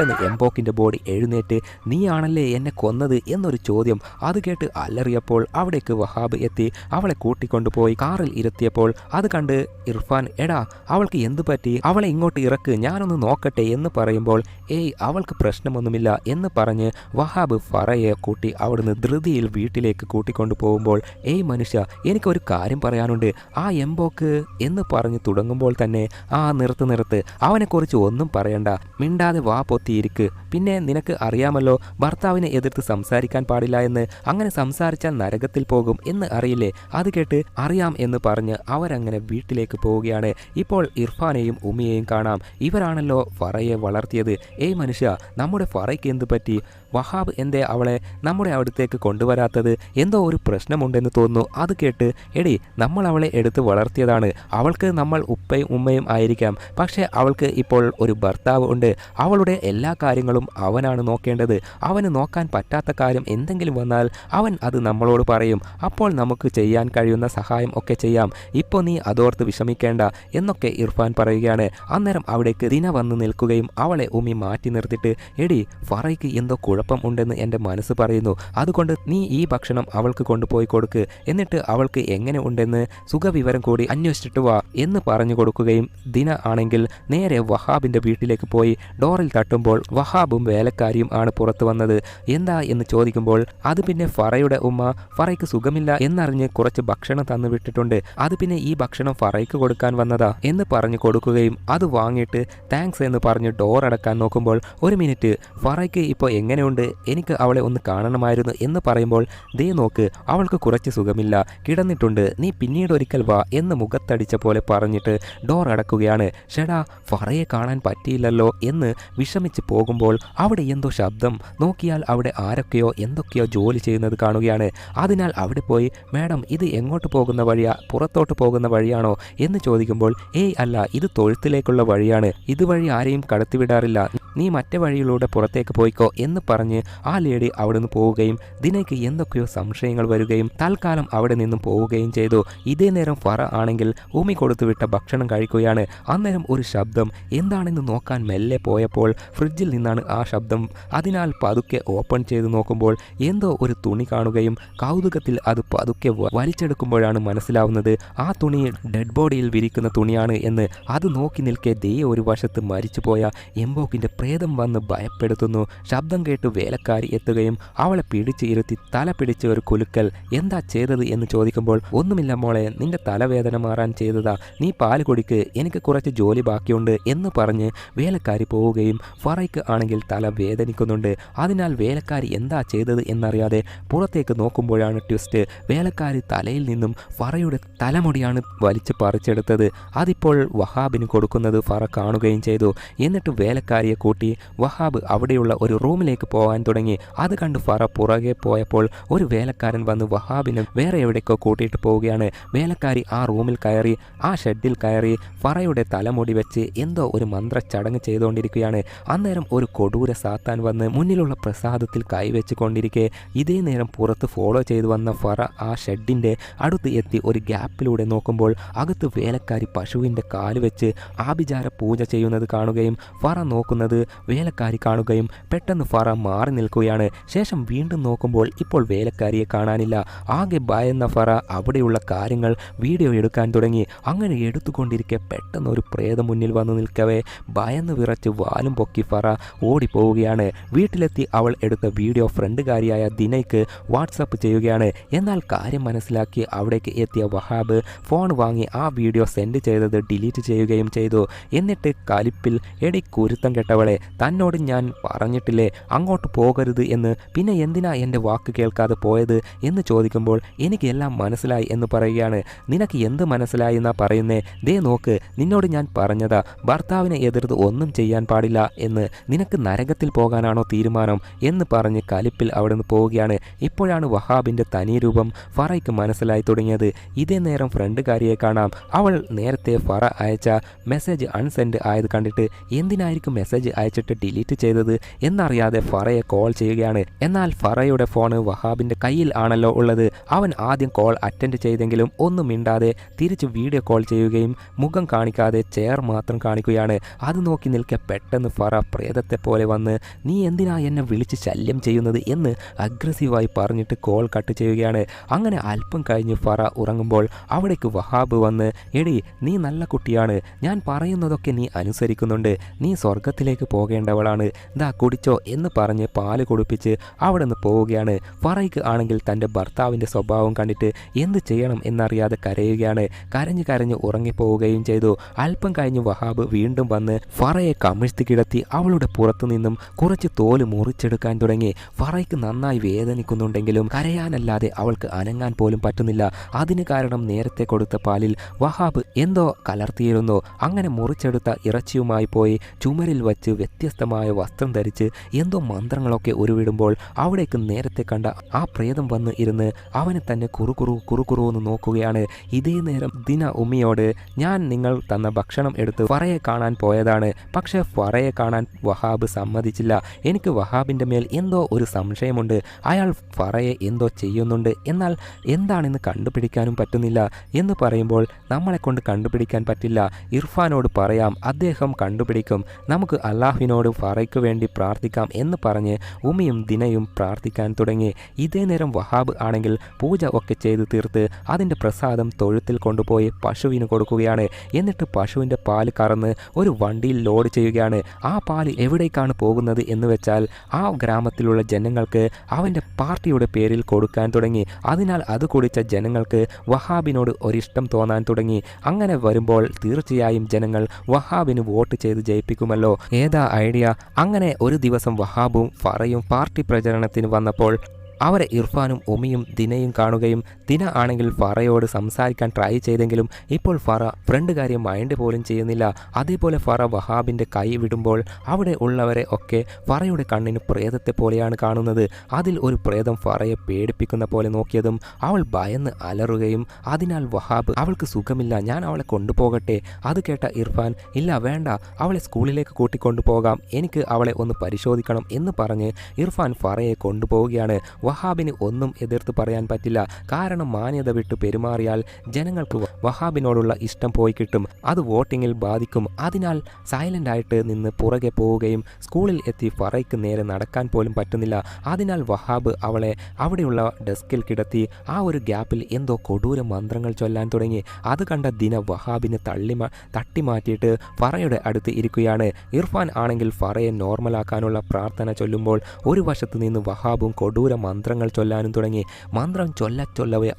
S2: പെട്ടെന്ന് എംബോക്കിന്റെ ബോഡി എഴുന്നേറ്റ് നീയാണല്ലേ എന്നെ കൊന്നത്? എന്നൊരു ചോദ്യം അത് കേട്ട് അല്ലറിയപ്പോൾ അവിടേക്ക് വഹാബ് എത്തി. അവളെ കൂട്ടിക്കൊണ്ടുപോയി കാറിൽ ഇരുത്തിയപ്പോൾ അത് കണ്ട് ഇർഫാൻ എടാ അവൾക്ക് എന്തു പറ്റി? അവളെ ഇങ്ങോട്ട് ഇറക്ക് ഞാനൊന്ന് നോക്കട്ടെ എന്ന് പറയുമ്പോൾ ഏയ് അവൾക്ക് പ്രശ്നമൊന്നുമില്ല എന്ന് പറഞ്ഞ് വഹാബ് ഫറയെ കൂട്ടി അവിടുന്ന് ധൃതിയിൽ വീട്ടിലേക്ക് കൂട്ടിക്കൊണ്ടു പോകുമ്പോൾ ഏയ് മനുഷ്യ എനിക്കൊരു കാര്യം പറയാനുണ്ട്. ആ എംബോക്ക് എന്ന് പറഞ്ഞ് തുടങ്ങുമ്പോൾ തന്നെ ആ നിർത്ത് നിർത്ത്. അവനെക്കുറിച്ച് ഒന്നും പറയണ്ട. മിണ്ടാതെ വാ പൊത്തിയിരിക്ക് പിന്നെ നിനക്ക് അറിയാമല്ലോ ഭർത്താവിനെ എതിർത്ത് സംസാരിക്കാൻ പാടില്ല എന്ന്. അങ്ങനെ സംസാരിച്ചാൽ നരകത്തിൽ പോകും എന്ന് അറിയില്ലേ? അത് കേട്ട് അറിയാം എന്ന് പറഞ്ഞ് അവരങ്ങനെ വീട്ടിലേക്ക് പോവുകയാണ്. ഇപ്പോൾ ഇർഫാനെയും ഉമിയെയും കാണാം. ഇവരാണല്ലോ ഫറയെ വളർത്തിയത്. ഏയ് മനുഷ്യ നമ്മുടെ ഫറയ്ക്ക് എന്ത് പറ്റി? വഹാബ് എന്തേ അവളെ നമ്മുടെ അടുത്തേക്ക് കൊണ്ടുവരാത്തത്? എന്തോ ഒരു പ്രശ്നമുണ്ടെന്ന് തോന്നുന്നു. അത് കേട്ട് എടി നമ്മൾ അവളെ എടുത്ത് വളർത്തിയതാണ്. അവൾക്ക് നമ്മൾ ഉപ്പയും ഉമ്മയും ആയിരിക്കാം. പക്ഷേ അവൾക്ക് ഇപ്പോൾ ഒരു ഭർത്താവ് ഉണ്ട്. അവളുടെ എല്ലാ കാര്യങ്ങളും അവനാണ് നോക്കേണ്ടത്. അവന് നോക്കാൻ പറ്റാത്ത കാര്യം എന്തെങ്കിലും വന്നാൽ അവൻ അത് നമ്മളോട് പറയും. അപ്പോൾ നമുക്ക് ചെയ്യാൻ കഴിയുന്ന സഹായം ഒക്കെ ചെയ്യാം. ഇപ്പോൾ നീ അതോർത്ത് വിഷമിക്കേണ്ട എന്നൊക്കെ ഇർഫാൻ പറയുകയാണ്. അന്നേരം അവിടേക്ക് ദിന വന്ന് നിൽക്കുകയും അവളെ ഉമ്മി മാറ്റി നിർത്തിയിട്ട് എടി ഫറയ്ക്ക് എന്തോ കുഴപ്പം ഉണ്ടെന്ന് എന്റെ മനസ്സ് പറയുന്നു. അതുകൊണ്ട് നീ ഈ ഭക്ഷണം അവൾക്ക് കൊണ്ടുപോയി കൊടുക്ക്. എന്നിട്ട് അവൾക്ക് എങ്ങനെ ഉണ്ടെന്ന് സുഖവിവരം കൂടി അന്വേഷിച്ചിട്ട് വാ എന്ന് പറഞ്ഞു കൊടുക്കുകയും ദിന ആണെങ്കിൽ നേരെ വഹാബിന്റെ വീട്ടിലേക്ക് പോയി ഡോറിൽ തട്ടുമ്പോൾ വഹാബും വേലക്കാരിയും ആണ് പുറത്തു വന്നത്. എന്താ എന്ന് ചോദിക്കുമ്പോൾ അത് പിന്നെ ഫറയുടെ ഉമ്മ ഫറയ്ക്ക് സുഖമില്ല എന്നറിഞ്ഞ് കുറച്ച് ഭക്ഷണം തന്നു വിട്ടിട്ടുണ്ട്. അത് പിന്നെ ഈ ഭക്ഷണം ഫറയ്ക്ക് കൊടുക്കാൻ വന്നതാ എന്ന് പറഞ്ഞു കൊടുക്കുകയും അത് വാങ്ങിയിട്ട് താങ്ക്സ് എന്ന് പറഞ്ഞ് ഡോർ അടക്കാൻ നോക്കുമ്പോൾ ഒരു മിനിറ്റ് ഫറയ്ക്ക് ഇപ്പോൾ എങ്ങനെയുണ്ട് എനിക്ക് അവളെ ഒന്ന് കാണണമായിരുന്നു എന്ന് പറയുമ്പോൾ ദേ നോക്ക് അവൾക്ക് കുറച്ച് സുഖമില്ല. കിടന്നിട്ടുണ്ട്. നീ പിന്നീട് ഒരിക്കൽ വാ എന്ന് മുഖത്തടിച്ച പോലെ പറഞ്ഞിട്ട് ഡോർ അടക്കുകയാണ്. ഷെടാ ഫറയെ കാണാൻ പറ്റിയില്ലല്ലോ എന്ന് വിഷമിച്ച് പോകുമ്പോൾ അവിടെ എന്തോ ശബ്ദം. നോക്കിയാൽ അവിടെ ആരൊക്കെയോ എന്തൊക്കെയോ ജോലി ചെയ്യുന്നത് കാണുകയാണ്. അതിനാൽ അവിടെ പോയി മാഡം ഇത് എങ്ങോട്ട് പോകുന്ന വഴിയാ? പുറത്തോട്ട് പോകുന്ന വഴിയാണോ? എന്ന് ചോദിക്കുമ്പോൾ ഏയ് അല്ല ഇത് തൊഴുത്തിലേക്കുള്ള വഴിയാണ്. ഇതുവഴി ആരെയും കടത്തിവിടാറില്ല. നീ മറ്റേ വഴിയിലൂടെ പുറത്തേക്ക് പോയിക്കോ എന്ന് പറഞ്ഞ് ആ ലേഡി അവിടെ നിന്ന് പോവുകയും ദിനയ്ക്ക് എന്തൊക്കെയോ സംശയങ്ങൾ വരികയും തൽക്കാലം അവിടെ നിന്നും പോവുകയും ചെയ്തു. ഇതേ നേരം ഫറ ആണെങ്കിൽ ഉമി കൊടുത്തുവിട്ട ഭക്ഷണം കഴിക്കുകയാണ്. അന്നേരം ഒരു ശബ്ദം എന്താണെന്ന് നോക്കാൻ മെല്ലെ പോയപ്പോൾ ഫ്രിഡ്ജിൽ നിന്നാണ് ആ ശബ്ദം. അതിനാൽ പതുക്കെ ഓപ്പൺ ചെയ്ത് നോക്കുമ്പോൾ എന്തോ ഒരു തുണി കാണുകയും കൗതുകത്തിൽ അത് പതുക്കെ വലിച്ചെടുക്കുമ്പോഴാണ് മനസ്സിലാവുന്നത് ആ തുണി ഡെഡ് ബോഡിയിൽ വിരിക്കുന്ന തുണിയാണ് എന്ന്. അത് നോക്കി നിൽക്കെ ദേ ഒരു വശത്ത് മരിച്ചുപോയ എംബോക്കിന്റെ പ്രേതം വന്ന് ഭയപ്പെടുത്തുന്നു. ശബ്ദം കേട്ട് വേലക്കാരി എത്തുകയും അവളെ പിടിച്ച് ഇരുത്തി തല പിടിച്ച ഒരു കുലുക്കൽ എന്താ ചെയ്തത് എന്ന് ചോദിക്കുമ്പോൾ ഒന്നുമില്ല മോളെ നിന്റെ തലവേദന മാറാൻ ചെയ്തതാ. നീ പാൽ കുടിക്ക് എനിക്ക് കുറച്ച് ജോലി ബാക്കിയുണ്ട് എന്ന് പറഞ്ഞ് വേലക്കാരി പോവുകയും ഫറയ്ക്ക് ആണെങ്കിൽ തല വേദനിക്കുന്നുണ്ട്. അതിനാൽ വേലക്കാരി എന്താ ചെയ്തത് എന്നറിയാതെ പുറത്തേക്ക് നോക്കുമ്പോഴാണ് ട്വിസ്റ്റ്. വേലക്കാരി തലയിൽ നിന്നും ഫറയുടെ തലമുടിയാണ് വലിച്ചു പറിച്ചെടുത്തത്. അതിപ്പോൾ വഹാബിന് കൊടുക്കുന്നത് ഫറ കാണുകയും ചെയ്തു. എന്നിട്ട് വേലക്കാരിയെ കൂട്ടി വഹാബ് അവിടെയുള്ള ഒരു റൂമിലേക്ക് പോകാൻ തുടങ്ങി. അത് കണ്ട് ഫറ പുറകെ പോയപ്പോൾ ഒരു വേലക്കാരൻ വന്ന് വഹാബിനെ വേറെ എവിടേക്കോ കൂട്ടിയിട്ട് പോവുകയാണ്. വേലക്കാരി ആ റൂമിൽ കയറി ആ ഷെഡിൽ കയറി ഫറയുടെ തലമുടി വെച്ച് എന്തോ ഒരു മന്ത്ര ചടങ്ങ് ചെയ്തുകൊണ്ടിരിക്കുകയാണ് അന്നേരം ഒരു കൊടൂര സാത്താൻ വന്ന് മുന്നിലുള്ള പ്രസാദത്തിൽ കൈവച്ച് കൊണ്ടിരിക്കെ ഇതേ നേരം പുറത്ത് ഫോളോ ചെയ്തു വന്ന ഫറ ആ ഷെഡിന്റെ അടുത്ത് എത്തി ഒരു ഗ്യാപ്പിലൂടെ നോക്കുമ്പോൾ അകത്ത് വേലക്കാരി പശുവിന്റെ കാൽ വെച്ച് ആഭിചാര പൂജ ചെയ്യുന്നത് കാണുകയും ഫറ നോക്കുന്നത് വേലക്കാരി കാണുകയും പെട്ടെന്ന് ഫറ മാറി നിൽക്കുകയാണ്. ശേഷം വീണ്ടും നോക്കുമ്പോൾ ഇപ്പോൾ വേലക്കാരിയെ കാണാനില്ല. ആകെ ഭയന്ന ഫറ അവിടെയുള്ള കാര്യങ്ങൾ വീഡിയോ എടുക്കാൻ തുടങ്ങി. അങ്ങനെ എടുത്തുകൊണ്ടിരിക്കെ പെട്ടെന്ന് ഒരു പ്രേതം മുന്നിൽ വന്നു നിൽക്കവേ. ഭയന്ന് വിറച്ച് വാലും പൊക്കി ഫറ ഓടിപ്പോവുകയാണ്. വീട്ടിലെത്തി അവൾ എടുത്ത വീഡിയോ ഫ്രണ്ടുകാരിയായ ദിനയ്ക്ക് വാട്സപ്പ് ചെയ്യുകയാണ്. എന്നാൽ കാര്യം മനസ്സിലാക്കി അവിടേക്ക് എത്തിയ വഹാബ് ഫോൺ വാങ്ങി ആ വീഡിയോ സെൻഡ് ചെയ്തത് ഡിലീറ്റ് ചെയ്യുകയും ചെയ്തു. എന്നിട്ട് കലിപ്പിൽ എടി കുരുത്തം കെട്ടവളെ തന്നോട് ഞാൻ പറഞ്ഞിട്ടില്ലേ അങ്ങോട്ട് അങ്ങോട്ട് പോകരുത് എന്ന് പിന്നെ എന്തിനാ എന്റെ വാക്ക് കേൾക്കാതെ പോയത് എന്ന് ചോദിക്കുമ്പോൾ എനിക്ക് എല്ലാം മനസ്സിലായി എന്ന് പറയുകയാണ്. നിനക്ക് എന്ത് മനസ്സിലായി എന്നാ പറയുന്നേ? ദേ നോക്ക് നിന്നോട് ഞാൻ പറഞ്ഞതാ ഭർത്താവിനെ എതിർത്ത് ഒന്നും ചെയ്യാൻ പാടില്ല എന്ന് നിനക്ക് നരകത്തിൽ പോകാനാണോ തീരുമാനം എന്ന് പറഞ്ഞ് കലിപ്പിൽ അവിടെ നിന്ന് പോവുകയാണ്. ഇപ്പോഴാണ് വഹാബിന്റെ തനി രൂപം ഫറയ്ക്ക് മനസ്സിലായി തുടങ്ങിയത്. ഇതേ നേരം ഫ്രണ്ടുകാരിയെ കാണാം. അവൾ നേരത്തെ ഫറ അയച്ച മെസ്സേജ് അൺസെൻഡ് ആയത് കണ്ടിട്ട് എന്തിനായിരിക്കും മെസ്സേജ് അയച്ചിട്ട് ഡിലീറ്റ് ചെയ്തത് എന്നറിയാതെ ഫറയെ കോൾ ചെയ്യുകയാണ്. എന്നാൽ ഫറയുടെ ഫോണ് വഹാബിന്റെ കയ്യിൽ ആണല്ലോ ഉള്ളത്. അവൻ ആദ്യം കോൾ അറ്റൻഡ് ചെയ്തെങ്കിലും ഒന്നും മിണ്ടാതെ തിരിച്ച് വീഡിയോ കോൾ ചെയ്യുകയും മുഖം കാണിക്കാതെ ചെയർ മാത്രം കാണിക്കുകയാണ്. അത് നോക്കി നിൽക്കെ പെട്ടെന്ന് ഫറ പ്രേതത്തെ പോലെ വന്ന് നീ എന്തിനാ എന്നെ വിളിച്ച് ശല്യം ചെയ്യുന്നത്? എന്ന് അഗ്രസീവായി പറഞ്ഞിട്ട് കോൾ കട്ട് ചെയ്യുകയാണ്. അങ്ങനെ അല്പം കഴിഞ്ഞ് ഫറ ഉറങ്ങുമ്പോൾ അവിടേക്ക് വഹാബ് വന്ന് എടി നീ നല്ല കുട്ടിയാണ്. ഞാൻ പറയുന്നതൊക്കെ നീ അനുസരിക്കുന്നുണ്ട്. നീ സ്വർഗത്തിലേക്ക് പോകേണ്ടവളാണ്. ദാ കുടിച്ചോ എന്ന് പറഞ്ഞ് പാൽ കുടിപ്പിച്ച് അവിടെ നിന്ന് പോവുകയാണ്. ഫറൈക്ക് ആണെങ്കിൽ തന്റെ ഭർത്താവിന്റെ സ്വഭാവം കണ്ടിട്ട് എന്ത് ചെയ്യണം എന്നറിയാതെ കരയുകയാണ്. കരഞ്ഞ് കരഞ്ഞ് ഉറങ്ങിപ്പോവുകയും ചെയ്തു. അല്പം കഴിഞ്ഞ് വഹാബ് വീണ്ടും വന്ന് ഫറയെ കമിഴ്ത്തി കിടത്തി അവളുടെ പുറത്തു നിന്നും കുറച്ച് തോൽ മുറിച്ചെടുക്കാൻ തുടങ്ങി. ഫറയ്ക്ക് നന്നായി വേദനിക്കുന്നുണ്ടെങ്കിലും കരയാനല്ലാതെ അവൾക്ക് അനങ്ങാൻ പോലും പറ്റുന്നില്ല. അതിന് കാരണം നേരത്തെ കൊടുത്ത പാലിൽ വഹാബ് എന്തോ കലർത്തിയിരുന്നു. അങ്ങനെ മുറിച്ചെടുത്ത ഇറച്ചിയുമായി പോയി ചുമരിൽ വച്ച് വ്യത്യസ്തമായ വസ്ത്രം ധരിച്ച് എന്തോ മന്ത്രങ്ങളൊക്കെ ഉരുവിടുമ്പോൾ അവിടേക്ക് നേരത്തെ കണ്ട ആ പ്രേതം വന്ന് ഇരുന്ന് അവനെ തന്നെ കുറുകുറു കുറുകുറു എന്ന് നോക്കുകയാണ്. ഇതേ നേരം ദിന ഉമ്മിയോട് ഞാൻ നിങ്ങൾ തന്ന ഭക്ഷണം എടുത്ത് ഫറയെ കാണാൻ പോയതാണ്. പക്ഷേ ഫറയെ കാണാൻ വഹാബ് സമ്മതിച്ചില്ല. എനിക്ക് വഹാബിന്റെ മേൽ എന്തോ ഒരു സംശയമുണ്ട്. അയാൾ ഫറയെ എന്തോ ചെയ്യുന്നുണ്ട്. എന്നാൽ എന്താണെന്ന് കണ്ടുപിടിക്കാനും പറ്റുന്നില്ല. എന്ന് പറയുമ്പോൾ നമ്മളെ കൊണ്ട് കണ്ടുപിടിക്കാൻ പറ്റില്ല. ഇർഫാനോട് പറയാം അദ്ദേഹം കണ്ടുപിടിക്കും. നമുക്ക് അള്ളാഹുവിനോട് ഫറയ്ക്ക് വേണ്ടി പ്രാർത്ഥിക്കാം എന്ന് പറഞ്ഞ് ഉമിയും ദിനയും പ്രാർത്ഥിക്കാൻ തുടങ്ങി. ഇതേ നേരം വഹാബ് ആണെങ്കിൽ പൂജ ഒക്കെ ചെയ്ത് തീർത്ത് അതിന്റെ പ്രസാദം തൊഴുത്തിൽ കൊണ്ടുപോയി പശുവിന് കൊടുക്കുകയാണ്. എന്നിട്ട് പശുവിന്റെ പാൽ കറന്ന് ഒരു വണ്ടിയിൽ ലോഡ് ചെയ്യുകയാണ്. ആ പാൽ എവിടേക്കാണ് പോകുന്നത് എന്ന് വെച്ചാൽ ആ ഗ്രാമത്തിലുള്ള ജനങ്ങൾക്ക് അവന്റെ പാർട്ടിയുടെ പേരിൽ കൊടുക്കാൻ തുടങ്ങി. അതിനാൽ അത് കുടിച്ച ജനങ്ങൾക്ക് വഹാബിനോട് ഒരിഷ്ടം തോന്നാൻ തുടങ്ങി. അങ്ങനെ വരുമ്പോൾ തീർച്ചയായും ജനങ്ങൾ വഹാബിന് വോട്ട് ചെയ്ത് ജയിപ്പിക്കുമല്ലോ. ഏതാ ഐഡിയ? അങ്ങനെ ഒരു ദിവസം വഹാബും ഫറയും പാർട്ടി പ്രചരണത്തിന് വന്നപ്പോൾ അവരെ ഇർഫാനും ഒമിയും ദിനയും കാണുകയും ദിന ആണെങ്കിൽ ഫറയോട് സംസാരിക്കാൻ ട്രൈ ചെയ്തെങ്കിലും ഇപ്പോൾ ഫറ ഫ്രണ്ട് കാര്യം മൈൻഡ് പോലും ചെയ്യുന്നില്ല. അതേപോലെ ഫറ വഹാബിന്റെ കൈ വിടുമ്പോൾ അവിടെ ഉള്ളവരെ ഒക്കെ ഫറയുടെ കണ്ണിന് പ്രേതത്തെ പോലെയാണ് കാണുന്നത്. അതിൽ ഒരു പ്രേതം ഫറയെ പേടിപ്പിക്കുന്ന പോലെ നോക്കിയതും അവൾ ഭയന്ന് അലറുകയും അതിനാൽ വഹാബ് അവൾക്ക് സുഖമില്ല ഞാൻ അവളെ കൊണ്ടുപോകട്ടെ. അത് കേട്ട ഇർഫാൻ ഇല്ല വേണ്ട അവളെ സ്കൂളിലേക്ക് കൂട്ടിക്കൊണ്ടു പോകാം എനിക്ക് അവളെ ഒന്ന് പരിശോധിക്കണം എന്ന് പറഞ്ഞ് ഇർഫാൻ ഫറയെ കൊണ്ടുപോവുകയാണ്. വഹാബിന് ഒന്നും എതിർത്ത് പറയാൻ പറ്റില്ല. കാരണം മാന്യത വിട്ട് പെരുമാറിയാൽ ജനങ്ങൾക്ക് വഹാബിനോടുള്ള ഇഷ്ടം പോയി കിട്ടും. അത് വോട്ടിങ്ങിൽ ബാധിക്കും. അതിനാൽ സൈലന്റ് ആയിട്ട് നിന്ന് പുറകെ പോവുകയും സ്കൂളിൽ എത്തി ഫറയ്ക്ക് നേരെ നടക്കാൻ പോലും പറ്റുന്നില്ല. അതിനാൽ വഹാബ് അവളെ അവിടെയുള്ള ഡെസ്കിൽ കിടത്തി ആ ഒരു ഗ്യാപ്പിൽ എന്തോ കൊടൂര മന്ത്രങ്ങൾ ചൊല്ലാൻ തുടങ്ങി. അത് കണ്ട ദിന വഹാബിനെ തള്ളി തട്ടിമാറ്റിയിട്ട് തട്ടി മാറ്റിയിട്ട് ഫറയുടെ അടുത്ത് ഇരിക്കുകയാണ്. ഇർഫാൻ ആണെങ്കിൽ ഫറയെ നോർമലാക്കാനുള്ള പ്രാർത്ഥന ചൊല്ലുമ്പോൾ ഒരു വശത്ത് നിന്ന് വഹാബും കൊടൂര മന്ത്രങ്ങൾ ചൊല്ലാനും തുടങ്ങി. മന്ത്രം ചൊല്ല ചൊല്ലവേ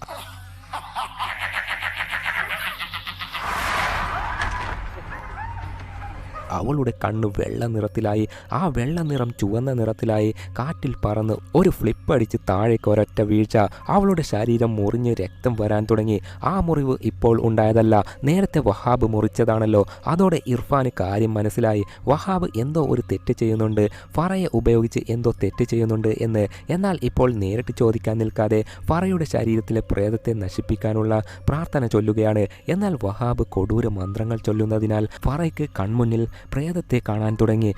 S2: അവളുടെ കണ്ണ് വെള്ള നിറത്തിലായി. ആ വെള്ള നിറം ചുവന്ന നിറത്തിലായി. കാറ്റിൽ പറന്ന് ഒരു ഫ്ലിപ്പ് അടിച്ച് താഴേക്ക് ഒരൊറ്റ വീഴ്ച. അവളുടെ ശരീരം മുറിഞ്ഞ് രക്തം വരാൻ തുടങ്ങി. ആ മുറിവ് ഇപ്പോൾ ഉണ്ടായതല്ല. നേരത്തെ വഹാബ് മുറിച്ചതാണല്ലോ. അതോടെ ഇർഫാന് കാര്യം മനസ്സിലായി. വഹാബ് എന്തോ ഒരു തെറ്റ് ചെയ്യുന്നുണ്ട്. ഫറയെ ഉപയോഗിച്ച് എന്തോ തെറ്റ് ചെയ്യുന്നുണ്ട് എന്ന്. എന്നാൽ ഇപ്പോൾ നേരിട്ട് ചോദിക്കാൻ നിൽക്കാതെ ഫറയുടെ ശരീരത്തിലെ പ്രേതത്തെ നശിപ്പിക്കാനുള്ള പ്രാർത്ഥന ചൊല്ലുകയാണ്. എന്നാൽ വഹാബ് കൊടൂര മന്ത്രങ്ങൾ ചൊല്ലുന്നതിനാൽ ഫറയ്ക്ക് കൺമുന്നിൽ പ്രേതത്തെ കാണാൻ തുടങ്ങി.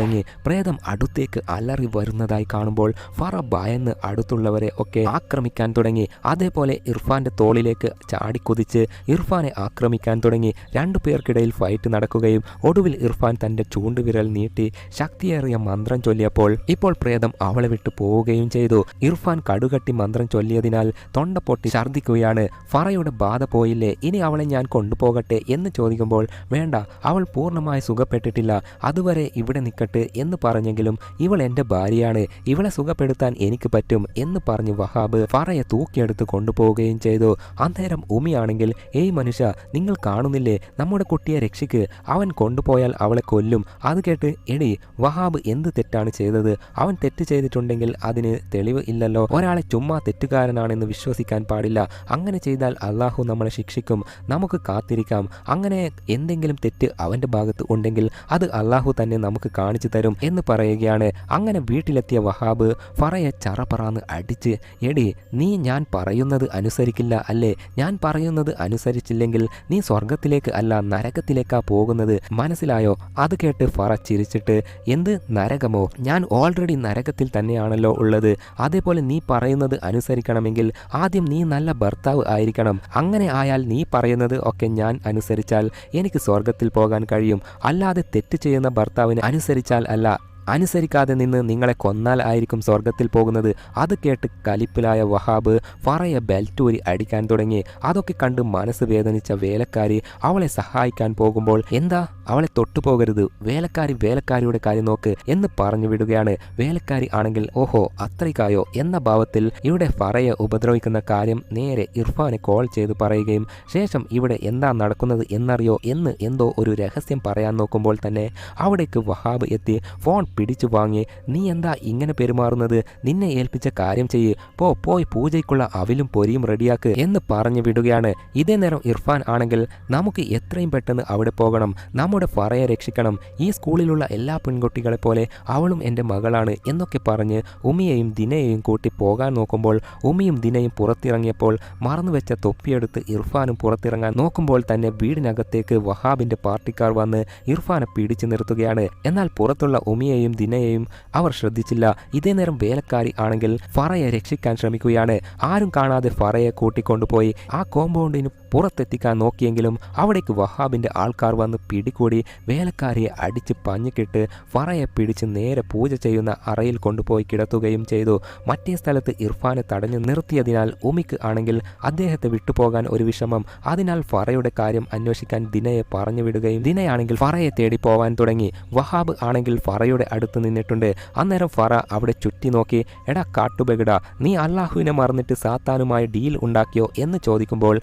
S2: തുടങ്ങി പ്രേതം അടുത്തേക്ക് അലറി വരുന്നതായി കാണുമ്പോൾ ഫറ ഭയന്ന് അടുത്തുള്ളവരെ ഒക്കെ ആക്രമിക്കാൻ തുടങ്ങി. അതേപോലെ ഇർഫാന്റെ തോളിലേക്ക് ചാടിക്കുതിച്ച് ഇർഫാനെ ആക്രമിക്കാൻ തുടങ്ങി. രണ്ടു പേർക്കിടയിൽ ഫൈറ്റ് നടക്കുകയും ഒടുവിൽ ഇർഫാൻ തന്റെ ചൂണ്ടുവിരൽ നീട്ടി ശക്തിയേറിയ മന്ത്രം ചൊല്ലിയപ്പോൾ ഇപ്പോൾ പ്രേതം അവളെ വിട്ടു പോവുകയും ചെയ്തു. ഇർഫാൻ കടുകട്ടി മന്ത്രം ചൊല്ലിയതിനാൽ തൊണ്ട പൊട്ടി ഛർദ്ദിക്കുകയാണ്. ഫറയുടെ ബാധ പോയില്ലേ? ഇനി അവളെ ഞാൻ കൊണ്ടുപോകട്ടെ എന്ന് ചോദിക്കുമ്പോൾ വേണ്ട അവൾ പൂർണമായി സുഖപ്പെട്ടിട്ടില്ല. അതുവരെ ഇവിടെ നിൽക്കട്ടെ നോക്കട്ടെ എന്ന് പറഞ്ഞെങ്കിലും ഇവൾ എന്റെ ഭാര്യയാണ്. ഇവളെ സുഖപ്പെടുത്താൻ എനിക്ക് പറ്റും എന്ന് പറഞ്ഞ് വഹാബ് ഫറയെ തൂക്കിയെടുത്ത് കൊണ്ടുപോവുകയും ചെയ്തു. അന്നേരം ഉമിയാണെങ്കിൽ ഏയ് മനുഷ്യ നിങ്ങൾ കാണുന്നില്ലേ? നമ്മുടെ കുട്ടിയെ രക്ഷിക്ക്. അവൻ കൊണ്ടുപോയാൽ അവളെ കൊല്ലും. അത് കേട്ട് എടി വഹാബ് എന്ത് തെറ്റാണ് ചെയ്തത്? അവൻ തെറ്റ് ചെയ്തിട്ടുണ്ടെങ്കിൽ അതിന് തെളിവ് ഇല്ലല്ലോ. ഒരാളെ ചുമ്മാ തെറ്റുകാരനാണെന്ന് വിശ്വസിക്കാൻ പാടില്ല. അങ്ങനെ ചെയ്താൽ അള്ളാഹു നമ്മളെ ശിക്ഷിക്കും. നമുക്ക് കാത്തിരിക്കാം. അങ്ങനെ എന്തെങ്കിലും തെറ്റ് അവന്റെ ഭാഗത്ത് ഉണ്ടെങ്കിൽ അത് അള്ളാഹു തന്നെ നമുക്ക് കാണിച്ചു തരും എന്ന് പറയുകയാണ്. അങ്ങനെ വീട്ടിലെത്തിയ വഹാബ് ഫറയെ ചറപറാന്ന് അടിച്ച് എടി നീ ഞാൻ പറയുന്നത് അനുസരിക്കില്ല അല്ലേ? ഞാൻ പറയുന്നത് അനുസരിച്ചില്ലെങ്കിൽ നീ സ്വർഗത്തിലേക്ക് അല്ല നരകത്തിലേക്കാ പോകുന്നത്. മനസ്സിലായോ? അത് കേട്ട് ഫറ ചിരിച്ചിട്ട് എന്ത് നരകമോ? ഞാൻ ഓൾറെഡി നരകത്തിൽ തന്നെയാണല്ലോ ഉള്ളത്. അതേപോലെ നീ പറയുന്നത് അനുസരിക്കണമെങ്കിൽ ആദ്യം നീ നല്ല ഭർത്താവ് ആയിരിക്കണം. അങ്ങനെ ആയാൽ നീ പറയുന്നത് ഒക്കെ ഞാൻ അനുസരിച്ചാൽ എനിക്ക് സ്വർഗത്തിൽ പോകാൻ കഴിയും. അല്ലാതെ തെറ്റ് ചെയ്യുന്ന ഭർത്താവിന് അനുസരിച്ചാൽ അല്ല അനുസരിക്കാതെ നിന്ന് നിങ്ങളെ കൊന്നാൽ ആയിരിക്കും സ്വർഗത്തിൽ പോകുന്നത്. അത് കേട്ട് കലിപ്പിലായ വഹാബ് ഫറയെ ബെൽറ്റൂരി അടിക്കാൻ തുടങ്ങി. അതൊക്കെ കണ്ട് മനസ്സ് വേദനിച്ച വേലക്കാരി അവളെ സഹായിക്കാൻ പോകുമ്പോൾ എന്താ അവളെ തൊട്ടുപോകരുത് വേലക്കാരി വേലക്കാരിയുടെ കാര്യം നോക്ക് എന്ന് പറഞ്ഞു വിടുകയാണ്. വേലക്കാരി ആണെങ്കിൽ ഓഹോ അത്രയ്ക്കായോ? എന്ന ഭാവത്തിൽ ഇവിടെ ഫറയെ ഉപദ്രവിക്കുന്ന കാര്യം നേരെ ഇർഫാനെ കോൾ ചെയ്ത് പറയുകയും ശേഷം ഇവിടെ എന്താ നടക്കുന്നത് എന്നറിയോ? എന്ന് എന്തോ ഒരു രഹസ്യം പറയാൻ നോക്കുമ്പോൾ തന്നെ അവിടേക്ക് വഹാബ് എത്തി ഫോൺ പിടിച്ചു വാങ്ങി നീ എന്താ ഇങ്ങനെ പെരുമാറുന്നത്? നിന്നെ ഏൽപ്പിച്ച കാര്യം ചെയ്യ്. പോ പോയി പൂജയ്ക്കുള്ള അവിലും പൊരിയും റെഡിയാക്ക് എന്ന് പറഞ്ഞു വിടുകയാണ്. ഇതേ നേരം ഇർഫാൻ ആണെങ്കിൽ നമുക്ക് എത്രയും പെട്ടെന്ന് അവിടെ പോകണം. നമ്മുടെ ഫറയെ രക്ഷിക്കണം. ഈ സ്കൂളിലുള്ള എല്ലാ പെൺകുട്ടികളെ പോലെ അവളും എന്റെ മകളാണ് എന്നൊക്കെ പറഞ്ഞ് ഉമിയെയും ദിനയെയും കൂട്ടി പോകാൻ നോക്കുമ്പോൾ ഉമിയും ദിനയും പുറത്തിറങ്ങിയപ്പോൾ മറന്നുവെച്ച തൊപ്പിയെടുത്ത് ഇർഫാനും പുറത്തിറങ്ങാൻ നോക്കുമ്പോൾ തന്നെ വീടിനകത്തേക്ക് വഹാബിന്റെ പാർട്ടിക്കാർ വന്ന് ഇർഫാനെ പിടിച്ചു നിർത്തുകയാണ്. എന്നാൽ പുറത്തുള്ള ഉമിയെയും ദിനയെയും അവർ ശ്രദ്ധിച്ചില്ല. ഇതേ നേരം വേലക്കാരി ആണെങ്കിൽ ഫറയെ രക്ഷിക്കാൻ ശ്രമിക്കുകയാണ്. ആരും കാണാതെ ഫറയെ കൂട്ടിക്കൊണ്ടുപോയി. ആ കോമ്പൗണ്ടിന് പുറത്തെത്തിക്കാൻ നോക്കിയെങ്കിലും അവിടേക്ക് വഹാബിന്റെ ആൾക്കാർ വന്ന് പിടികൂടി വേലക്കാരിയെ അടിച്ച് പഞ്ഞിക്കിട്ട് ഫറയെ പിടിച്ച് നേരെ പൂജ ചെയ്യുന്ന അറയിൽ കൊണ്ടുപോയി കിടത്തുകയും ചെയ്തു. മറ്റേ സ്ഥലത്ത് ഇർഫാനെ തടഞ്ഞു നിർത്തിയതിനാൽ ഉമിക്ക് ആണെങ്കിൽ അദ്ദേഹത്തെ വിട്ടുപോകാൻ ഒരു വിഷമം. അതിനാൽ ഫറയുടെ കാര്യം അന്വേഷിക്കാൻ ദിനയെ പറഞ്ഞു വിടുകയും ദിനയാണെങ്കിൽ ഫറയെ തേടി പോവാൻ തുടങ്ങി. വഹാബ് ആണെങ്കിൽ ഫറയുടെ അടുത്ത് നിന്നിട്ടുണ്ട്. അന്നേരം ഫറ അവിടെ ചുറ്റി നോക്കി എടാ കാട്ടുബെഗഡ നീ അള്ളാഹുവിനെ മറന്നിട്ട് സാത്താനുമായി ഡീൽ ഉണ്ടാക്കിയോ? എന്ന് ചോദിക്കുമ്പോൾ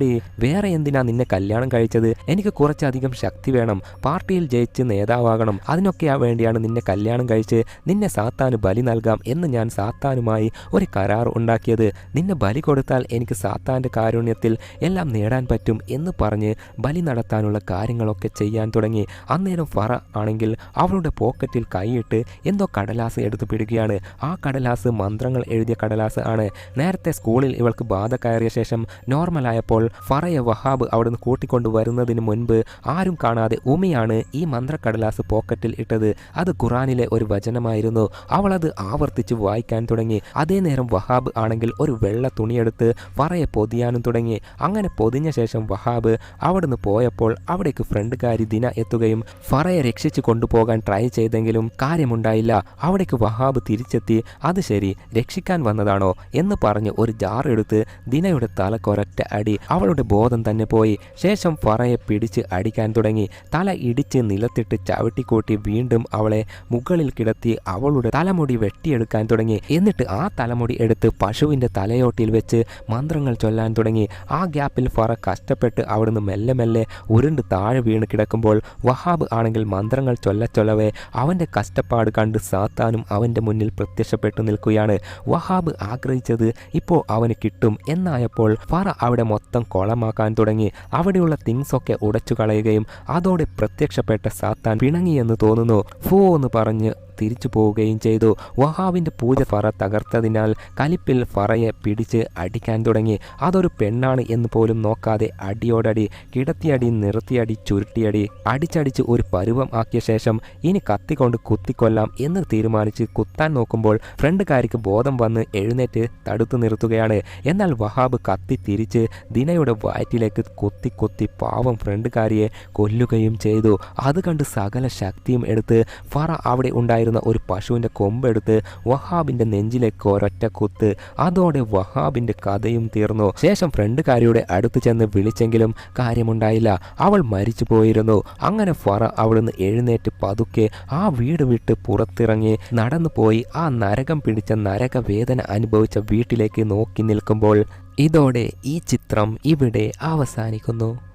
S2: അതേടി വേറെ എന്തിനാ നിന്നെ കല്യാണം കഴിച്ചത്? എനിക്ക് കുറച്ചധികം ശക്തി വേണം. പാർട്ടിയിൽ ജയിച്ച് നേതാവാകണം. അതിനൊക്കെ വേണ്ടിയാണ് നിന്നെ കല്യാണം കഴിച്ച് നിന്നെ സാത്താന് ബലി നൽകാം എന്ന് ഞാൻ സാത്താനുമായി ഒരു കരാർ ഉണ്ടാക്കിയത്. നിന്നെ ബലി കൊടുത്താൽ എനിക്ക് സാത്താന്റെ കാരുണ്യത്തിൽ എല്ലാം നേടാൻ പറ്റും എന്ന് പറഞ്ഞ് ബലി നടത്താനുള്ള കാര്യങ്ങളൊക്കെ ചെയ്യാൻ തുടങ്ങി. അന്നേരം ഫറ ആണെങ്കിൽ അവളുടെ പോക്കറ്റിൽ കൈയിട്ട് എന്തോ കടലാസ് എടുത്തു പിടിക്കുകയാണ്. ആ കടലാസ് മന്ത്രങ്ങൾ എഴുതിയ കടലാസ് ആണ്. നേരത്തെ സ്കൂളിൽ ഇവൾക്ക് ബാധ കയറിയ ശേഷം നോർമലായപ്പോൾ ഫറയെ വഹാബ് അവിടുന്ന് കൂട്ടിക്കൊണ്ടു വരുന്നതിന് മുൻപ് ആരും കാണാതെ ഉമിയാണ് ഈ മന്ത്രക്കടലാസ് പോക്കറ്റിൽ ഇട്ടത്. അത് ഖുറാനിലെ ഒരു വചനമായിരുന്നു. അവൾ അത് ആവർത്തിച്ച് വായിക്കാൻ തുടങ്ങി. അതേ നേരം വഹാബ് ആണെങ്കിൽ ഒരു വെള്ള തുണിയെടുത്ത് ഫറയെ പൊതിയാനും തുടങ്ങി. അങ്ങനെ പൊതിഞ്ഞ ശേഷം വഹാബ് അവിടുന്ന് പോയപ്പോൾ അവിടേക്ക് ഫ്രണ്ടുകാരി ദിന എത്തുകയും ഫറയെ രക്ഷിച്ചു കൊണ്ടുപോകാൻ ട്രൈ ചെയ്തെങ്കിലും കാര്യമുണ്ടായില്ല. അവിടേക്ക് വഹാബ് തിരിച്ചെത്തി അത് ശരി രക്ഷിക്കാൻ വന്നതാണോ? എന്ന് പറഞ്ഞ് ഒരു ജാർ എടുത്ത് ദിനയുടെ തലക്കൊരറ്റ അടി. അവളുടെ ബോധം തന്നെ പോയി. ശേഷം ഫറയെ പിടിച്ച് അടിക്കാൻ തുടങ്ങി. തല ഇടിച്ച് നിലത്തിട്ട് ചവിട്ടിക്കൂട്ടി വീണ്ടും അവളെ മുകളിൽ കിടത്തി അവളുടെ തലമുടി വെട്ടിയെടുക്കാൻ തുടങ്ങി. എന്നിട്ട് ആ തലമുടി എടുത്ത് പശുവിന്റെ തലയോട്ടിൽ വെച്ച് മന്ത്രങ്ങൾ ചൊല്ലാൻ തുടങ്ങി. ആ ഗ്യാപ്പിൽ ഫറ കഷ്ടപ്പെട്ട് അവിടുന്ന് മെല്ലെ മെല്ലെ ഉരുണ്ട് താഴെ വീണ് കിടക്കുമ്പോൾ വഹാബ് ആണെങ്കിൽ മന്ത്രങ്ങൾ ചൊല്ല ചൊല്ലവേ അവന്റെ കഷ്ടപ്പാട് കണ്ട് സാത്താനും അവന്റെ മുന്നിൽ പ്രത്യക്ഷപ്പെട്ടു നിൽക്കുകയാണ്. വഹാബ് ആഗ്രഹിച്ചത് ഇപ്പോൾ അവന് കിട്ടും. എന്നായപ്പോൾ ഫറ അവിടെ മൊത്തം കൊളമാക്കാൻ തുടങ്ങി. അവിടെയുള്ള തിങ്സ് ഒക്കെ ഉടച്ചു കളയുകയും അതോടെ പ്രത്യക്ഷപ്പെട്ട സാത്താൻ പിണങ്ങിയെന്ന് തോന്നുന്നു. ഫോ എന്ന് പറഞ്ഞ് തിരിച്ചു പോവുകയും ചെയ്തു. വഹാബിന്റെ പൂജ ഫറ തകർത്തതിനാൽ കലിപ്പിൽ ഫറയെ പിടിച്ച് അടിക്കാൻ തുടങ്ങി. അതൊരു പെണ്ണാണ് എന്ന് പോലും നോക്കാതെ അടിയോടടി കിടത്തിയടി നിർത്തിയടി ചുരുട്ടിയടി അടിച്ചടിച്ച് ഒരു പരുവം ആക്കിയ ശേഷം ഇനി കത്തിക്കൊണ്ട് കുത്തിക്കൊല്ലാം എന്ന് തീരുമാനിച്ച് കുത്താൻ നോക്കുമ്പോൾ ഫ്രണ്ടുകാരിക്ക് ബോധം വന്ന് എഴുന്നേറ്റ് തടുത്തു നിർത്തുകയാണ്. എന്നാൽ വഹാബ് കത്തി തിരിച്ച് ദിനയുടെ വയറ്റിലേക്ക് കുത്തി കുത്തി പാവം ഫ്രണ്ടുകാരിയെ കൊല്ലുകയും ചെയ്തു. അത് കണ്ട് സകല ശക്തിയും എടുത്ത് ഫറ അവിടെ ഉണ്ടായിരുന്ന. കിടന്നിരുന്ന ഒരു പശുവിന്റെ കൊമ്പെടുത്ത് വഹാബിന്റെ നെഞ്ചിലേക്ക് ഒരൊറ്റ കുത്ത്. അതോടെ വഹാബിന്റെ കഥയും തീർന്നു. ശേഷം ഫ്രണ്ടുകാരിയുടെ അടുത്ത് ചെന്ന് വിളിച്ചെങ്കിലും കാര്യമുണ്ടായില്ല. അവൾ മരിച്ചു പോയിരുന്നു. അങ്ങനെ ഫറ അവിടുന്ന് എഴുന്നേറ്റ് പതുക്കെ ആ വീട് വിട്ട് പുറത്തിറങ്ങി നടന്നു പോയി. ആ നരകം പിടിച്ച നരകവേദന അനുഭവിച്ച വീട്ടിലേക്ക് നോക്കി നിൽക്കുമ്പോൾ ഇതോടെ ഈ ചിത്രം ഇവിടെ അവസാനിക്കുന്നു.